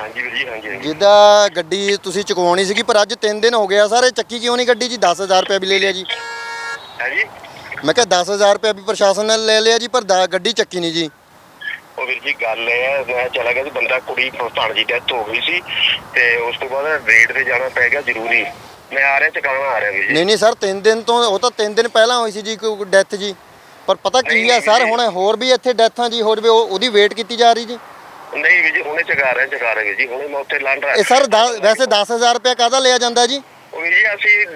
ਹਾਂਜੀ ਵੀਰ ਜੀ ਹਾਂਜੀ ਹਾਂਜੀ। ਜਿੱਦਾਂ ਗੱਡੀ ਤੁਸੀਂ ਚੁਕਵਾਉਣੀ ਸੀਗੀ ਪਰ ਅੱਜ 3 ਦਿਨ ਹੋ ਗਿਆ ਸਰ ਚੱਕੀ ਕਿਉਂ ਨਹੀਂ ਗੱਡੀ ਜੀ? 10000 ਰੁਪਏ ਵੀ ਲੈ ਲਿਆ ਜੀ। ਹੈ ਜੀ? ਮੈਂ ਕਿਹਾ 10000 ਰੁਪਏ ਵੀ ਪ੍ਰਸ਼ਾਸਨ ਨੇ ਲੈ ਲਿਆ ਜੀ ਪਰ ਦਾ- ਗੱਡੀ ਚੱਕੀ ਨਹੀਂ ਜੀ। ਉਹ ਵੀਰ ਜੀ ਗੱਲ ਇਹ ਹੈ ਮੈਂ ਚਲਾ ਗਿਆ ਸੀ ਬੰਦਾ ਕੁੜੀ ਭਣ ਦੀ ਡੈਥ ਹੋ ਗਈ ਸੀ ਤੇ ਉਸ ਤੋਂ ਬਾਅਦ ਰੇਡ ਤੇ ਜਾਣਾ ਪੈ ਗਿਆ ਜ਼ਰੂਰੀ। ਮੈਂ ਆ ਰਿਹਾ ਚਕਾਣਾ ਆ ਰਿਹਾ ਵੀਰ ਜੀ। ਨਹੀਂ ਨਹੀਂ ਸਰ 3 ਦਿਨ ਤੋਂ ਉਹ ਤਾਂ 3 ਦਿਨ ਪਹਿਲਾਂ ਹੋਈ ਸੀ ਜੀ ਕੋਈ ਡੈਥ ਜੀ। ਪਰ ਪਤਾ ਕੀ ਨਹੀਂ, ਹੈ ਸਰ ਨਹੀਂ। ਹੁਣ ਹੋਰ ਵੀ ਇੱਥੇ ਡੈਥਾਂ ਜੀ ਹੋਰ ਵੀ ਉਹ- ਉਹਦੀ ਵੇਟ ਕੀਤੀ ਜਾ ਰਹੀ ਜੀ। ਨਹੀਂ ਵੀਰ ਜੀ ਹੁਣੇ ਚਕਾ ਰਿਹਾ ਚਕਾ ਰਿਹਾ ਵੀਰ ਜੀ। ਹੁਣੇ ਮੈਂ ਉੱਥੇ ਲੰਡ ਰਿਹਾ। ਇਹ ਸਰ ਦਸ- ਵੈਸੇ 10000 ਰੁਪਏ ਕਾਹਦਾ ਲਿਆ ਜਾਂਦਾ ਜੀ? ਉਹ ਵੀਰ ਜੀ ਅਸੀਂ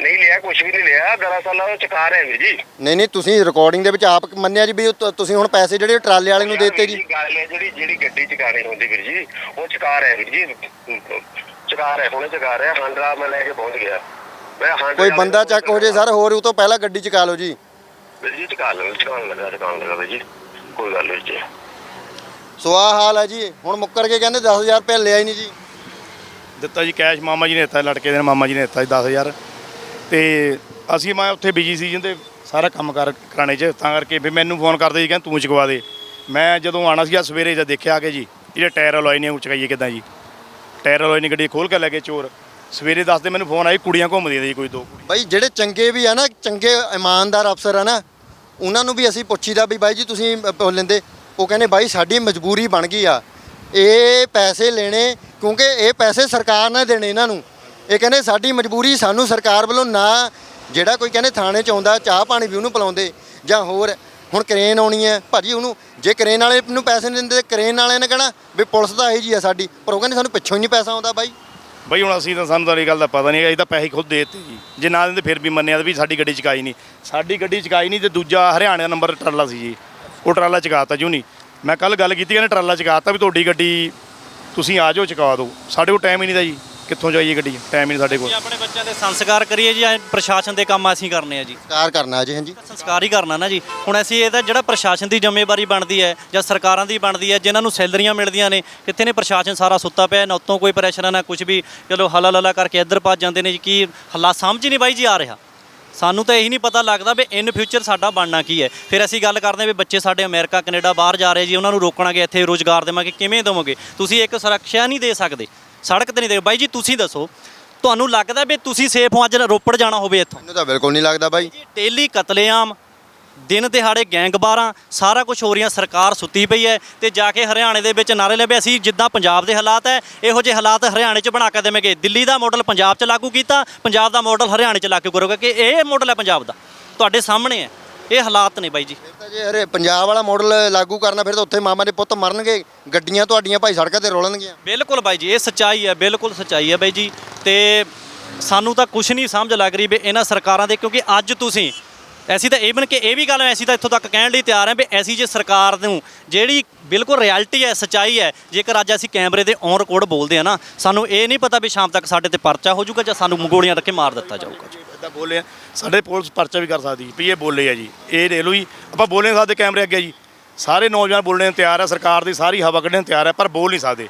ਨਹੀਂ ਲਿਆ ਕੁਝ ਵੀ ਨਹੀਂ ਲਿਆ। ਦਰਅਸਲ ਉਹ ਚਕਾ ਰਹੇ ਵੀਰ ਜੀ। ਨਹੀਂ ਨਹੀਂ ਤੁਸੀਂ ਰਿਕਾਰਡਿੰਗ ਦੇ ਵਿੱਚ ਆਪ ਮੰਨਿਆ ਜੀ ਵੀ ਉਹ ਤ- ਤੁਸੀਂ ਹੁਣ ਪੈਸੇ ਜਿਹੜੇ ਟਰਾਲੇ ਵਾਲੇ ਨੂੰ ਦੇਤੇ ਜੀ? ਗੱਲ ਹੈ ਜਿਹੜੀ ਜਿਹੜੀ ਗੱਡੀ ਚਕਾਣੀ ਹੁੰਦੀ ਵੀਰ ਜੀ ਉਹ ਚਕਾ ਰਿਹਾ ਵੀਰ ਜੀ। ਚਕਾ ਰਿਹਾ ਹੁਣੇ ਚਕਾ ਰਿਹਾ ਹਾਂਡਰਾ ਮੈਂ ਲੈ ਕੇ ਪਹੁੰਚ ਗਿਆ। ਮੈਂ ਹਾਂਡਰਾ ਕੋਈ ਬੰਦਾ ਚੱਕ ਹੋ ਜੇ ਸਰ ਹੋਰ ਉਹ ਤੋਂ ਪਹਿਲਾਂ ਗੱਡੀ ਚਕਾ ਲਓ ਜੀ। ਵੀਰ ਜੀ ਚਕਾ ਲਓ ਚਕਾਉਣ ਲੱਗਾ ਚਕਾਉਣ ਲੱਗਾ ਵੀਰ ਜੀ। ਕੋਈ ਗੱਲ ਨਹੀਂ ਜੀ। ਸੋ ਆਹ ਹਾਲ ਹੈ ਜੀ। ਹੁਣ ਮੁੱਕਰ ਕੇ ਕਹਿੰਦੇ 10000 ਰੁਪਏ ਲਿਆ ਹੀ ਨਹੀਂ ਜੀ। ਦਿੱਤਾ ਜੀ ਕੈਸ਼ ਮਾਮਾ ਜੀ ਨੇ ਦਿੱਤਾ ਲੜਕੇ ਦੇ ਮਾਮਾ ਜੀ ਨੇ ਦਿੱਤਾ ਜੀ 10000 ਤੇ ਅਸੀਂ ਮੈਂ ਉੱਥੇ ਬਿਜ਼ੀ ਸੀ ਜਿੰਦੇ ਸਾਰਾ ਕੰਮ ਕਰ ਕਰਾਣੇ 'ਚ ਤਾਂ ਕਰਕੇ ਫਿਰ ਮੈਨੂੰ ਫੋਨ ਕਰਦੇ ਜੀ ਕਹਿੰਦੇ ਤੂੰ ਚੁਕਵਾ ਦੇ। ਮੈਂ ਜਦੋਂ ਆਣਾ ਸੀ ਅੱਜ ਸਵੇਰੇ ਜਦ ਦੇਖਿਆ ਆ ਕੇ ਜੀ ਜਿਹੜੇ ਟਾਇਰ ਅਲੋਏ ਨੇ ਉਹ ਚਕਾਈਏ ਕਿਦਾਂ ਜੀ। ਟਾਇਰ ਅਲੋਏ ਨੇ ਗੱਡੀ ਖੋਲ ਕੇ ਲੈ ਗਏ ਚੋਰ। ਸਵੇਰੇ ਦੱਸਦੇ ਮੈਨੂੰ ਫੋਨ ਆਈ ਕੁੜੀਆਂ ਘੁੰਮਦੀਆਂ ਜੀ ਕੋਈ ਦੋ ਕੁੜੀਆਂ। ਬਾਈ ਜਿਹੜੇ ਚੰਗੇ ਵੀ ਆ ਨਾ ਚੰਗੇ ਇਮਾਨਦਾਰ ਅਫਸਰ ਆ ਨਾ ਉਹਨਾਂ ਨੂੰ ਵੀ ਅਸੀਂ ਪੁੱਛੀਦਾ ਵੀ ਬਾਈ ਜੀ ਤੁਸੀਂ ਲੈਂਦੇ। ਉਹ ਕਹਿੰਦੇ ਬਾਈ ਸਾਡੀ ਮਜਬੂਰੀ ਬਣ ਗਈ ਆ। ਇਹ ਪੈਸੇ ਲੈਣੇ, ਕਿਉਂਕਿ ਇਹ ਪੈਸੇ ਸਰਕਾਰ ਨੇ ਦੇਣੇ ਇਹਨਾਂ ਨੂੰ। ਇਹ ਕਹਿੰਦੇ ਸਾਡੀ ਮਜਬੂਰੀ ਸਾਨੂੰ ਸਰਕਾਰ ਵੱਲੋਂ ਨਾ ਜਿਹੜਾ ਕੋਈ ਕਹਿੰਦੇ ਥਾਣੇ ਚ ਆਉਂਦਾ, ਚਾਹ ਪਾਣੀ ਵੀ ਉਹਨੂੰ ਪਿਲਾਉਂਦੇ, ਜਾਂ ਹੋਰ ਹੁਣ ਕਰੇਨ ਆਉਣੀ ਹੈ, ਭਾਜੀ ਉਹਨੂੰ ਜੇ ਕਰੇਨ ਵਾਲੇ ਨੂੰ ਪੈਸੇ ਨਹੀਂ ਦਿੰਦੇ, ਕਰੇਨ ਵਾਲਿਆਂ ਨੇ ਕਹਿਣਾ ਵੀ ਪੁਲਿਸ ਤਾਂ ਇਹੀ ਜੀ ਆ ਸਾਡੀ, ਪਰ ਉਹ ਕਹਿੰਦੇ ਸਾਨੂੰ ਪਿੱਛੋਂ ਹੀ ਨਹੀਂ ਪੈਸਾ ਆਉਂਦਾ ਬਾਈ। ਬਈ ਹੁਣ ਅਸੀਂ ਤਾਂ ਸਾਨੂੰ ਤਾਂ ਇਹ ਗੱਲ ਦਾ ਪਤਾ ਨਹੀਂ ਅਸੀਂ ਤਾਂ ਪੈਸੇ ਖੁਦ ਦੇ ਦਿੱਤੇ ਜੀ। ਜੇ ਨਾ ਦਿੰਦੇ ਫਿਰ ਵੀ ਮੰਨਿਆ ਵੀ ਸਾਡੀ ਗੱਡੀ ਚਕਾਈ ਨਹੀਂ। ਸਾਡੀ ਗੱਡੀ ਚਕਾਈ ਨਹੀਂ ਤੇ ਦੂਜਾ ਹਰਿਆਣਾ ਨੰਬਰ ਟਰਲਾ ਸੀ ਜੀ। ਉਹ ਟਰਾਲਾ ਚਕਾਤਾ ਜੂ ਨਹੀਂ ਮੈਂ ਕੱਲ ਗੱਲ ਕੀਤੀ ਕਹਿੰਦੇ ਟਰਾਲਾ ਚਕਾਤਾ ਵੀ ਤੁਹਾਡੀ ਗੱਡੀ ਤੁਸੀਂ ਆ ਜਾਓ ਚਕਾ ਦਿਓ। ਸਾਡੇ ਕੋਲ ਟਾਈਮ ਹੀ ਨਹੀਂ ਦਾ ਜੀ। ਕਿੱਥੋਂ ਜਾਈਏ ਗੱਡੀ? ਟਾਈਮ ਹੀ ਨਹੀਂ ਸਾਡੇ ਕੋਲ। ਆਪਣੇ ਬੱਚਿਆਂ ਦੇ ਸੰਸਕਾਰ ਕਰੀਏ ਜੀ ਐਂ ਪ੍ਰਸ਼ਾਸਨ ਦੇ ਕੰਮ ਅਸੀਂ ਕਰਨੇ ਆ ਜੀ? ਕਾਰ ਕਰਨਾ ਜੀ ਹਾਂਜੀ। ਸੰਸਕਾਰ ਹੀ ਕਰਨਾ ਨਾ ਜੀ। ਹੁਣ ਅਸੀਂ ਇਹਦਾ ਜਿਹੜਾ ਪ੍ਰਸ਼ਾਸਨ ਦੀ ਜ਼ਿੰਮੇਵਾਰੀ ਬਣਦੀ ਹੈ ਜਾਂ ਸਰਕਾਰਾਂ ਦੀ ਬਣਦੀ ਹੈ ਜਿਨ੍ਹਾਂ ਨੂੰ ਸੈਲਰੀਆਂ ਮਿਲਦੀਆਂ ਨੇ ਕਿੱਥੇ ਨੇ ਪ੍ਰਸ਼ਾਸਨ ਸਾਰਾ ਸੁੱਤਾ ਪਿਆ ਨਾ ਉੱਤੋਂ ਕੋਈ ਪ੍ਰੈਸ਼ਰ ਨਾ ਕੁਝ ਵੀ। ਚਲੋ ਹਲਾ ਲਲਾ ਕਰਕੇ ਇੱਧਰ ਭੱਜ ਜਾਂਦੇ ਨੇ ਜੀ। ਕੀ ਹਾਲਾਤ ਸਮਝ ਹੀ ਨਹੀਂ ਬਾਈ ਜੀ ਆ ਰਿਹਾ। ਸਾਨੂੰ ਤਾਂ ਇਹੀ ਨਹੀਂ ਪਤਾ ਲੱਗਦਾ ਵੀ ਇਨ ਫਿਊਚਰ ਸਾਡਾ ਬਣਨਾ ਕੀ ਹੈ। ਫਿਰ ਅਸੀਂ ਗੱਲ ਕਰਦੇ ਹਾਂ ਵੀ ਬੱਚੇ ਸਾਡੇ ਅਮਰੀਕਾ ਕੈਨੇਡਾ ਬਾਹਰ ਜਾ ਰਹੇ ਜੀ ਉਹਨਾਂ ਨੂੰ ਰੋਕਣਾਗੇ ਇੱਥੇ ਰੋਜ਼ਗਾਰ ਦੇਵਾਂਗੇ ਕਿਵੇਂ ਦੇਵੋਗੇ? ਤੁਸੀਂ ਇੱਕ ਸੁਰੱਖਿਆ ਨਹੀਂ ਦੇ ਸਕਦੇ। ਸੜਕ ਤੇ ਨਹੀਂ ਦੇ ਬਾਈ ਜੀ ਤੁਸੀਂ ਦੱਸੋ। ਤੁਹਾਨੂੰ ਲੱਗਦਾ ਵੀ ਤੁਸੀਂ ਸੇਫ ਹੋ ਅੱਜ ਰੋਪੜ ਜਾਣਾ ਹੋਵੇ ਇੱਥੋਂ? ਮੈਨੂੰ ਤਾਂ ਬਿਲਕੁਲ ਨਹੀਂ ਲੱਗਦਾ ਬਾਈ। ਜੀ ਡੇਲੀ ਕਤਲੇਆਮ ਦਿਨ ਦਿਹਾੜੇ ਗੈਂਗਬਾਰਾਂ ਸਾਰਾ ਕੁਝ ਹੋ ਰਹੀਆਂ ਸਰਕਾਰ ਸੁੱਤੀ ਪਈ ਹੈ ਤੇ ਜਾ ਕੇ ਹਰਿਆਣੇ ਦੇ ਵਿੱਚ ਨਾਰੇ ਲੱਭੇ ਅਸੀਂ ਜਿੱਦਾਂ ਪੰਜਾਬ ਦੇ ਹਾਲਾਤ ਹੈ ਇਹੋ ਜਿਹੇ ਹਾਲਾਤ ਹਰਿਆਣੇ 'ਚ ਬਣਾ ਕੇ ਦੇਵਾਂਗੇ। ਦਿੱਲੀ ਦਾ ਮਾਡਲ ਪੰਜਾਬ 'ਚ ਲਾਗੂ ਕੀਤਾ ਪੰਜਾਬ ਦਾ ਮਾਡਲ ਹਰਿਆਣੇ 'ਚ ਲਾਗੂ ਕਰੋਗੇ ਕਿ ਇਹ ਮਾਡਲ ਹੈ ਪੰਜਾਬ ਦਾ। ਤੁਹਾਡੇ ਸਾਹਮਣੇ ਹੈ ਇਹ ਹਾਲਾਤ ਨੇ ਬਾਈ ਜੀ। ਫਿਰ ਤਾਂ ਜੇ ਹਰੇ ਪੰਜਾਬ ਵਾਲਾ ਮਾਡਲ ਲਾਗੂ ਕਰਨਾ ਫਿਰ ਤਾਂ ਉੱਥੇ ਮਾਮਾ ਦੇ ਪੁੱਤ ਮਰਨਗੇ ਗੱਡੀਆਂ ਤੁਹਾਡੀਆਂ ਭਾਈ ਸੜਕਾਂ ਤੇ ਰੋਲਣਗੀਆਂ। ਬਿਲਕੁਲ ਬਾਈ ਜੀ ਇਹ ਸੱਚਾਈ ਹੈ ਬਿਲਕੁਲ ਸੱਚਾਈ ਹੈ ਬਾਈ ਜੀ। ਤੇ ਸਾਨੂੰ ਤਾਂ ਕੁਝ ਨਹੀਂ ਸਮਝ ਲੱਗ ਰਹੀ ਵੀ ਇਹਨਾਂ ਸਰਕਾਰਾਂ ਦੇ ਕਿਉਂਕਿ ਅੱਜ ਤੁਸੀਂ ਐਸੀ ਤਾਂ ਈਵਨ ਕਿ ਇਹ ਵੀ ਗੱਲ ਅਸੀਂ ਤਾਂ ਇੱਥੋਂ ਤੱਕ ਕਹਿਣ ਲਈ ਤਿਆਰ ਹਾਂ ਵੀ ਐਸੀ ਜੇ ਸਰਕਾਰ ਨੂੰ ਜਿਹੜੀ ਬਿਲਕੁਲ ਰਿਐਲਿਟੀ ਹੈ, ਸੱਚਾਈ ਹੈ, ਜੇਕਰ ਅੱਜ ਅਸੀਂ ਕੈਮਰੇ ਦੇ ਔਨ ਰਿਕਾਰਡ ਬੋਲਦੇ ਆ ਨਾ, ਸਾਨੂੰ ਇਹ ਨਹੀਂ ਪਤਾ ਵੀ ਸ਼ਾਮ ਤੱਕ ਸਾਡੇ ਤੇ ਪਰਚਾ ਹੋ ਜਾਊਗਾ ਜਾਂ ਸਾਨੂੰ ਗੋਲੀਆਂ ਰੱਖ ਕੇ ਮਾਰ ਦਿੱਤਾ ਜਾਊਗਾ ਜੀ। ਇਦਾਂ ਬੋਲੇ ਆ, ਸਾਡੇ ਪੁਲਿਸ ਪਰਚਾ ਵੀ ਕਰ ਸਕਦੀ ਵੀ ਇਹ ਬੋਲੇ ਆ ਜੀ, ਇਹ ਦੇਖ ਲਓ ਜੀ, ਆਪਾਂ ਬੋਲੇ ਨਹੀਂ ਸਕਦੇ ਕੈਮਰੇ ਅੱਗੇ ਜੀ। ਸਾਰੇ ਨੌਜਵਾਨ ਬੋਲਣੇ ਨੂੰ ਤਿਆਰ ਆ, ਸਰਕਾਰ ਦੀ ਸਾਰੀ ਹਵਾ ਕੱਢਣ ਨੂੰ ਤਿਆਰ ਆ, ਪਰ ਬੋਲ ਨਹੀਂ ਸਕਦੇ।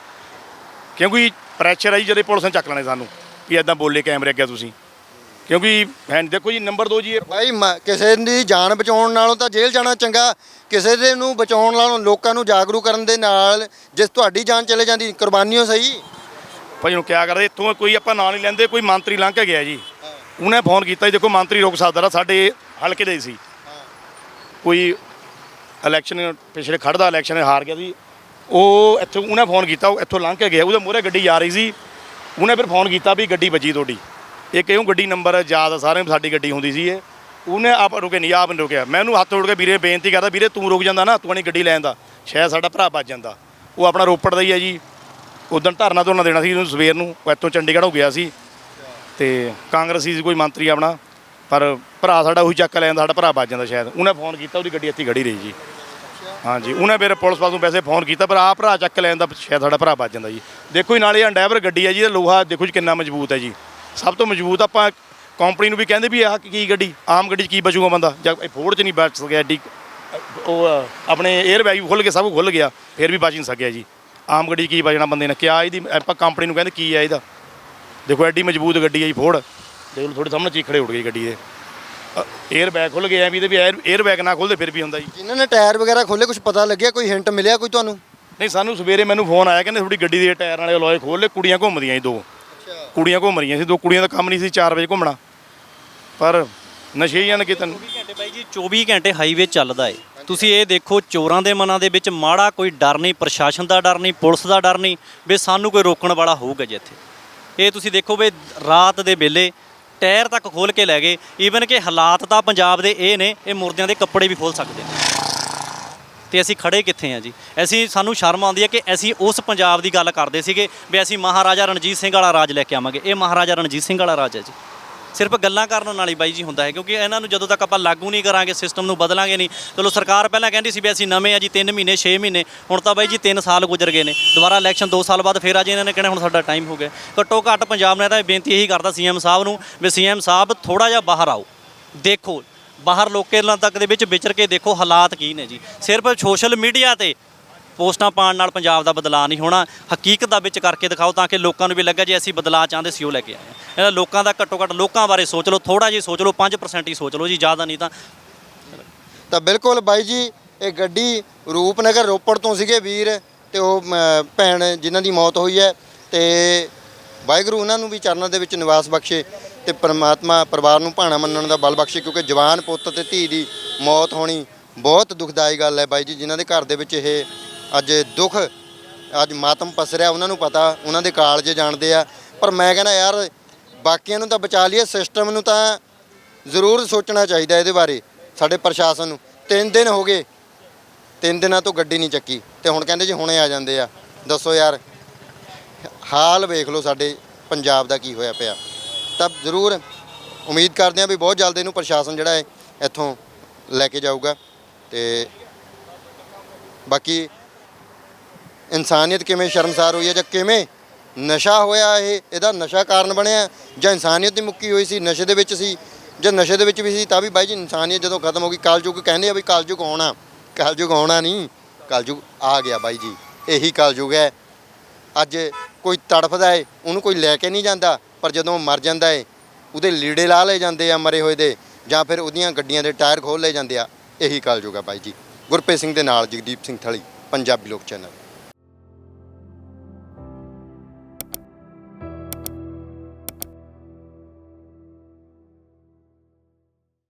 ਕਿਉਂਕਿ ਪ੍ਰੈਸ਼ਰ ਆ ਜੀ, ਜਿਹੜੇ ਪੁਲਿਸ ਨੇ ਚੱਕ ਲੈਣੇ ਸਾਨੂੰ, ਵੀ ਇਦਾਂ ਬੋਲੇ ਕੈਮਰੇ ਅੱਗੇ ਤੁਸੀਂ। ਕਿਉਂਕਿ ਹੈ ਦੇਖੋ ਜੀ ਨੰਬਰ 2 ਜੀ ਇਹ ਭਾਈ ਮ- ਕਿਸੇ ਦੀ ਜਾਨ ਬਚਾਉਣ ਨਾਲੋਂ ਤਾਂ ਜੇਲ੍ਹ ਜਾਣਾ ਚੰਗਾ ਕਿਸੇ ਦੇ ਨੂੰ ਬਚਾਉਣ ਨਾਲੋਂ ਲੋਕਾਂ ਨੂੰ ਜਾਗਰੂਕ ਕਰਨ ਦੇ ਨਾਲ ਜਿਸ ਤੁਹਾਡੀ ਜਾਨ ਚਲੇ ਜਾਂਦੀ ਕੁਰਬਾਨੀਓ ਸਹੀ। ਭਾਈ ਨੂੰ ਕਿਆ ਕਰਦੇ ਇੱਥੋਂ ਕੋਈ ਆਪਾਂ ਨਾਂ ਨਹੀਂ ਲੈਂਦੇ ਕੋਈ ਮੰਤਰੀ ਲੰਘ ਕੇ ਗਿਆ ਜੀ। ਉਹਨੇ ਫੋਨ ਕੀਤਾ ਜੀ ਦੇਖੋ ਮੰਤਰੀ ਰੁਕ ਸਕਦਾ ਨਾ ਸਾਡੇ ਹਲਕੇ ਦੇ ਸੀ। ਕੋਈ ਇਲੈਕਸ਼ਨ ਪਿਛਲੇ ਖੜਦਾ ਇਲੈਕਸ਼ਨ ਹਾਰ ਗਿਆ ਸੀ ਉਹ ਇੱਥੋਂ ਉਹਨੇ ਫੋਨ ਕੀਤਾ ਉਹ ਇੱਥੋਂ ਲੰਘ ਕੇ ਗਿਆ ਉਹਦੇ ਮੂਹਰੇ ਗੱਡੀ ਆ ਰਹੀ ਸੀ। ਉਹਨੇ ਫਿਰ ਫੋਨ ਕੀਤਾ ਵੀ ਗੱਡੀ ਵੱਜੀ ਤੁਹਾਡੀ। ਇਹ ਕਿਉਂ ਗੱਡੀ ਨੰਬਰ ਯਾਦ ਆ, ਸਾਰਿਆਂ ਨੂੰ ਸਾਡੀ ਗੱਡੀ ਹੁੰਦੀ ਸੀ ਇਹ। ਉਹਨੇ ਆਪ ਰੁਕੇ ਨਹੀਂ, ਆਪ ਨਹੀਂ ਰੁਕਿਆ। ਮੈਂ ਉਹਨੂੰ ਹੱਥ ਜੋੜ ਕੇ ਵੀਰੇ ਬੇਨਤੀ ਕਰਦਾ, ਵੀਰੇ ਤੂੰ ਰੁਕ ਜਾਂਦਾ ਨਾ, ਤੂੰ ਨਹੀਂ ਗੱਡੀ ਲੈਣ ਦਾ। ਸ਼ਾਇਦ ਸਾਡਾ ਭਰਾ ਬਚ ਜਾਂਦਾ। ਉਹ ਆਪਣਾ ਰੋਪੜ ਦਾ ਹੀ ਹੈ ਜੀ। ਉਦੋਂ ਧਰਨਾ ਧੁਰਨਾ ਦੇਣਾ ਸੀ, ਉਹਨੂੰ ਸਵੇਰ ਨੂੰ। ਉਹ ਇੱਥੋਂ ਚੰਡੀਗੜ੍ਹ ਹੋ ਗਿਆ ਸੀ। ਤੇ ਕਾਂਗਰਸੀ ਸੀ ਕੋਈ ਮੰਤਰੀ ਆਪਣਾ। ਪਰ ਭਰਾ ਸਾਡਾ ਉਹੀ ਚੱਕ ਲੈਂਦਾ, ਸਾਡਾ ਭਰਾ ਬਚ ਜਾਂਦਾ ਸ਼ਾਇਦ। ਉਹਨੇ ਫੋਨ ਕੀਤਾ, ਉਹਦੀ ਗੱਡੀ ਇੱਥੇ ਹੀ ਖੜੀ ਰਹੀ ਜੀ। ਹਾਂਜੀ, ਉਹਨੇ ਫਿਰ ਪੁਲਿਸ ਪਾਸੋਂ ਵੈਸੇ ਫੋਨ ਕੀਤਾ, ਪਰ ਆ ਭਰਾ ਚੱਕ ਲੈਂਦਾ ਸ਼ਾਇਦ ਸਾਡਾ ਭਰਾ ਬਚ ਜਾਂਦਾ ਜੀ। ਦੇਖੋ ਜੀ, ਨਾਲੇ ਡਰਾਈਵਰ ਗੱਡੀ ਹੈ ਜੀ ਇਹ ਲੋਹਾ ਦੇਖੋ ਜੀ ਕਿੰਨਾ ਮਜ਼ਬੂਤ ਹੈ ਜੀ। ਸਭ ਤੋਂ ਮਜ਼ਬੂਤ ਆਪਾਂ ਕੰਪਨੀ ਨੂੰ ਵੀ ਕਹਿੰਦੇ ਵੀ ਆਹ ਕੀ ਕੀ ਗੱਡੀ ਆਮ ਗੱਡੀ 'ਚ ਕੀ ਬਚੂਗਾ ਬੰਦਾ? ਜਦ ਫੋਰਡ 'ਚ ਨਹੀਂ ਬਚ ਸਕਿਆ ਐਡੀ ਉਹ ਆਪਣੇ 에ਅਰ ਬੈਗ ਖੁੱਲ ਕੇ ਸਭ ਖੁੱਲ ਗਿਆ ਫਿਰ ਵੀ ਬਚ ਨਹੀਂ ਸਕਿਆ ਜੀ। ਆਮ ਗੱਡੀ 'ਚ ਕੀ ਬਚਣਾ ਬੰਦੇ ਨੇ? ਕਿਆ ਇਹਦੀ ਆਪਾਂ ਕੰਪਨੀ ਨੂੰ ਕਹਿੰਦੇ ਕੀ ਆ ਇਹਦਾ? ਦੇਖੋ ਐਡੀ ਮਜ਼ਬੂਤ ਗੱਡੀ ਹੈ ਜੀ ਫੋਰਡ ਦੇਖ ਲਓ ਥੋੜੇ ਸਾਹਮਣੇ ਚੀਖੜੇ ਉੱਡ ਗਈ ਗੱਡੀ ਦੇ। 에ਅਰ ਬੈਗ ਖੁੱਲ ਗਏ ਐ ਵੀ ਤੇ ਵੀ 에ਅਰ ਬੈਗ ਨਾ ਖੁੱਲਦੇ ਫਿਰ ਵੀ ਹੁੰਦਾ ਜੀ। ਇਹਨਾਂ ਨੇ ਟਾਇਰ ਵਗੈਰਾ ਖੋਲੇ ਕੁਝ ਪਤਾ ਲੱਗਿਆ ਕੋਈ ਹਿੰਟ ਮਿਲਿਆ ਕੋਈ ਤੁਹਾਨੂੰ? ਨਹੀਂ ਸਾਨੂੰ ਸਵੇਰੇ ਮੈਨੂੰ ਫੋਨ ਆਇਆ ਕਹਿੰਦੇ ਤੁਹਾਡੀ ਗੱਡੀ ਦੇ ਟਾਇਰ ਨਾਲੇ ਅਲੋਏ ਖੋਲ ਲੈ ਕੁੜੀਆਂ ਘੁੰਮਦੀਆਂ ਜੀ ਦੋ। ਕੁੜੀਆਂ ਘੁੰਮ ਰਹੀਆਂ ਸੀ, ਦੋ ਕੁੜੀਆਂ ਦਾ ਕੰਮ ਨਹੀਂ ਸੀ 4 ਵਜੇ ਘੁੰਮਣਾ। ਪਰ ਨਸ਼ੇ ਹੀ ਹਨ ਕਿਤੇ 24 ਘੰਟੇ ਬਾਈ ਜੀ 24 ਘੰਟੇ ਹਾਈਵੇ ਚੱਲਦਾ ਏ। ਤੁਸੀਂ ਇਹ ਦੇਖੋ, ਚੋਰਾਂ ਦੇ ਮਨਾਂ ਦੇ ਵਿੱਚ ਮਾੜਾ ਕੋਈ ਡਰ ਨਹੀਂ, ਪ੍ਰਸ਼ਾਸਨ ਦਾ ਡਰ ਨਹੀਂ, ਪੁਲਿਸ ਦਾ ਡਰ ਨਹੀਂ ਵੀ ਸਾਨੂੰ ਕੋਈ ਰੋਕਣ ਵਾਲਾ ਹੋਊਗਾ ਜੇ ਇੱਥੇ। ਇਹ ਤੁਸੀਂ ਦੇਖੋ ਵੀ ਰਾਤ ਦੇ ਵੇਲੇ ਟਾਇਰ ਤੱਕ ਖੋਲ ਕੇ ਲੈ ਗਏ। ਈਵਨ ਕਿ ਹਾਲਾਤ ਤਾਂ ਪੰਜਾਬ ਦੇ ਇਹ ਨੇ, ਇਹ ਮੁਰਦਿਆਂ ਦੇ ਕੱਪੜੇ ਵੀ ਖੋਲ ਸਕਦੇ ਨੇ। ਤੇ ਅਸੀਂ ਖੜੇ ਕਿੱਥੇ ਆ ਜੀ? ਅਸੀਂ, ਸਾਨੂੰ ਸ਼ਰਮ ਆਉਂਦੀ ਹੈ ਕਿ ਅਸੀਂ ਉਸ ਪੰਜਾਬ ਦੀ ਗੱਲ ਕਰਦੇ ਸੀਗੇ ਵੀ ਅਸੀਂ ਮਹਾਰਾਜਾ ਰਣਜੀਤ ਸਿੰਘ ਵਾਲਾ ਰਾਜ ਲੈ ਕੇ ਆਵਾਂਗੇ। ਇਹ ਮਹਾਰਾਜਾ ਰਣਜੀਤ ਸਿੰਘ ਵਾਲਾ ਰਾਜ ਹੈ ਜੀ। ਸਿਰਫ ਗੱਲਾਂ ਕਰਨ ਨਾਲ ਹੀ ਬਾਈ ਜੀ ਹੁੰਦਾ ਹੈ, ਕਿਉਂਕਿ ਇਹਨਾਂ ਨੂੰ ਜਦੋਂ ਤੱਕ ਆਪਾਂ ਲਾਗੂ ਨਹੀਂ ਕਰਾਂਗੇ ਸਿਸਟਮ ਨੂੰ ਬਦਲਾਂਗੇ ਨਹੀਂ, ਚਲੋ ਸਰਕਾਰ ਪਹਿਲਾਂ ਕਹਿੰਦੀ ਸੀ ਵੀ ਅਸੀਂ ਨਵੇਂ ਆ ਜੀ 3 ਮਹੀਨੇ 6 ਮਹੀਨੇ, ਹੁਣ ਤਾਂ ਬਾਈ ਜੀ 3 ਸਾਲ ਗੁਜ਼ਰ ਗਏ ਨੇ। ਦੁਬਾਰਾ ਇਲੈਕਸ਼ਨ 2 ਸਾਲ ਬਾਅਦ ਫੇਰ ਆ ਜੀ ਇਹਨਾਂ ਨੇ ਕਹਿਣਾ, ਹੁਣ ਸਾਡਾ ਟਾਈਮ ਹੋ ਗਿਆ। ਘੱਟੋ ਘੱਟ ਪੰਜਾਬ ਨੇ ਤਾਂ ਬੇਨਤੀ ਇਹੀ ਕਰਦਾ ਸੀਐਮ ਸਾਹਿਬ ਨੂੰ ਵੀ ਸੀਐਮ ਸਾਹਿਬ ਥੋੜਾ ਜਿਹਾ ਬਾਹਰ ਆਓ। ਦੇਖੋ ਬਾਹਰ ਲੋਕਾਂ ਤੱਕ ਦੇ ਵਿੱਚ ਵਿਚਰ ਕੇ ਦੇਖੋ ਹਾਲਾਤ ਕੀ ਨੇ ਜੀ। ਸਿਰਫ ਸੋਸ਼ਲ ਮੀਡੀਆ ਤੇ ਪੋਸਟਾਂ ਪਾਉਣ ਨਾਲ ਪੰਜਾਬ ਦਾ ਬਦਲਾਅ ਨਹੀਂ ਹੋਣਾ, ਹਕੀਕਤ ਦਾ ਵਿੱਚ ਕਰਕੇ ਦਿਖਾਓ ਤਾਂ ਕਿ ਲੋਕਾਂ ਨੂੰ ਵੀ ਲੱਗੇ ਜੇ ਅਸੀਂ ਬਦਲਾਅ ਚਾਹੁੰਦੇ ਸੀ ਉਹ ਲੈ ਕੇ ਆਏ ਹਾਂ। ਇਹਨਾਂ ਲੋਕਾਂ ਦਾ ਘੱਟੋ ਘੱਟ ਲੋਕਾਂ ਬਾਰੇ ਸੋਚ ਲਓ ਥੋੜਾ ਜਿਹਾ ਸੋਚ ਲਓ 5% ਹੀ ਸੋਚ ਲਓ ਜੀ, ਜ਼ਿਆਦਾ ਨਹੀਂ ਤਾਂ ਤਾਂ ਬਿਲਕੁਲ ਬਾਈ ਜੀ, ਇਹ ਗੱਡੀ ਰੂਪਨਗਰ ਰੋਪੜ ਤੋਂ ਸੀਗੇ ਵੀਰ ਤੇ ਉਹ ਭੈਣ ਜਿਨ੍ਹਾਂ ਦੀ ਮੌਤ ਹੋਈ ਹੈ ਤੇ ਵਾਹਿਗੁਰੂ ਉਹਨਾਂ ਨੂੰ ਵੀ ਚਰਨਾਂ ਦੇ ਵਿੱਚ ਨਿਵਾਸ ਬਖਸ਼ੇ। ਤੇ ਪਰਮਾਤਮਾ ਪਰਿਵਾਰ ਨੂੰ ਭਾਣਾ ਮੰਨਣ ਦਾ ਬਲ ਬਖਸ਼ੇ, ਕਿਉਂਕਿ ਜਵਾਨ ਪੁੱਤ ਤੇ ਧੀ ਦੀ ਮੌਤ ਹੋਣੀ ਬਹੁਤ ਦੁਖਦਾਈ ਗੱਲ ਹੈ ਬਾਈ ਜੀ, ਜਿਨ੍ਹਾਂ ਦੇ ਘਰ ਦੇ ਵਿੱਚ ਇਹ ਅੱਜ ਦੁੱਖ, ਅੱਜ ਮਾਤਮ ਪਸਰਿਆ, ਉਹਨਾਂ ਨੂੰ ਪਤਾ, ਉਹਨਾਂ ਦੇ ਕਾਲਜ ਜਾਣਦੇ ਆ। ਪਰ ਮੈਂ ਕਹਿੰਦਾ ਯਾਰ, ਬਾਕੀਆਂ ਨੂੰ ਤਾਂ ਬਚਾ ਲਈਏ ਸਿਸਟਮ ਨੂੰ ਤਾਂ ਜ਼ਰੂਰ ਸੋਚਣਾ ਚਾਹੀਦਾ ਇਹਦੇ ਬਾਰੇ, ਸਾਡੇ ਪ੍ਰਸ਼ਾਸਨ ਨੂੰ। ਤਿੰਨ ਦਿਨ ਹੋ ਗਏ, ਤਿੰਨ ਦਿਨਾਂ ਤੋਂ ਗੱਡੀ ਨਹੀਂ ਚੱਕੀ, ਤੇ ਹੁਣ ਕਹਿੰਦੇ ਜੀ ਹੁਣੇ ਆ ਜਾਂਦੇ ਆ। ਦੱਸੋ ਯਾਰ, ਹਾਲ ਵੇਖ ਲਓ ਸਾਡੇ ਪੰਜਾਬ ਦਾ ਕੀ ਹੋਇਆ ਪਿਆ। ਤਾਂ ਜ਼ਰੂਰ ਉਮੀਦ ਕਰਦੇ ਹਾਂ ਵੀ ਬਹੁਤ ਜਲਦ ਇਹਨੂੰ ਪ੍ਰਸ਼ਾਸਨ ਜਿਹੜਾ ਹੈ ਇੱਥੋਂ ਲੈ ਕੇ ਜਾਊਗਾ ਤੇ ਬਾਕੀ ਇਨਸਾਨੀਅਤ ਕਿਵੇਂ ਸ਼ਰਮਸਾਰ ਹੋਈ ਹੈ ਜਾਂ ਕਿਵੇਂ ਨਸ਼ਾ ਹੋਇਆ ਇਹ, ਇਹਦਾ ਨਸ਼ਾ ਕਾਰਨ ਬਣਿਆ ਜਾਂ ਇਨਸਾਨੀਅਤ ਦੀ ਮੁੱਕੀ ਹੋਈ ਸੀ, ਨਸ਼ੇ ਦੇ ਵਿੱਚ ਸੀ ਜਾਂ ਨਸ਼ੇ ਦੇ ਵਿੱਚ ਵੀ ਸੀ, ਤਾਂ ਵੀ ਬਾਈ ਜੀ ਇਨਸਾਨੀਅਤ ਜਦੋਂ ਖਤਮ ਹੋ ਗਈ ਕਾਲਯੁਗ ਕਹਿੰਦੇ ਆ ਵੀ ਕਾਲਯੁਗ ਆਉਣਾ ਕਾਲਯੁਗ ਆਉਣਾ ਨਹੀਂ ਕਾਲਯੁਗ ਆ ਗਿਆ ਬਾਈ ਜੀ, ਇਹੀ ਕਾਲਯੁਗ ਹੈ। ਅੱਜ ਕੋਈ ਤੜਫਦਾ ਏ, ਉਹਨੂੰ ਕੋਈ ਲੈ ਕੇ ਨਹੀਂ ਜਾਂਦਾ, ਪਰ ਜਦੋਂ ਉਹ ਮਰ ਜਾਂਦਾ ਏ, ਉਹਦੇ ਲੀੜੇ ਲਾ ਲਏ ਜਾਂਦੇ ਆ ਮਰੇ ਹੋਏ ਦੇ, ਜਾਂ ਫਿਰ ਉਹਦੀਆਂ ਗੱਡੀਆਂ ਦੇ ਟਾਇਰ ਖੋਲ ਲਏ ਜਾਂਦੇ ਆ। ਇਹੀ ਕਲਯੁਗ ਆ ਬਾਈ ਜੀ। ਗੁਰਪ੍ਰੀਤ ਸਿੰਘ ਦੇ ਨਾਲ ਜਗਦੀਪ ਸਿੰਘ ਥਲੀ, ਪੰਜਾਬੀ ਲੋਕ ਚੈਨਲ।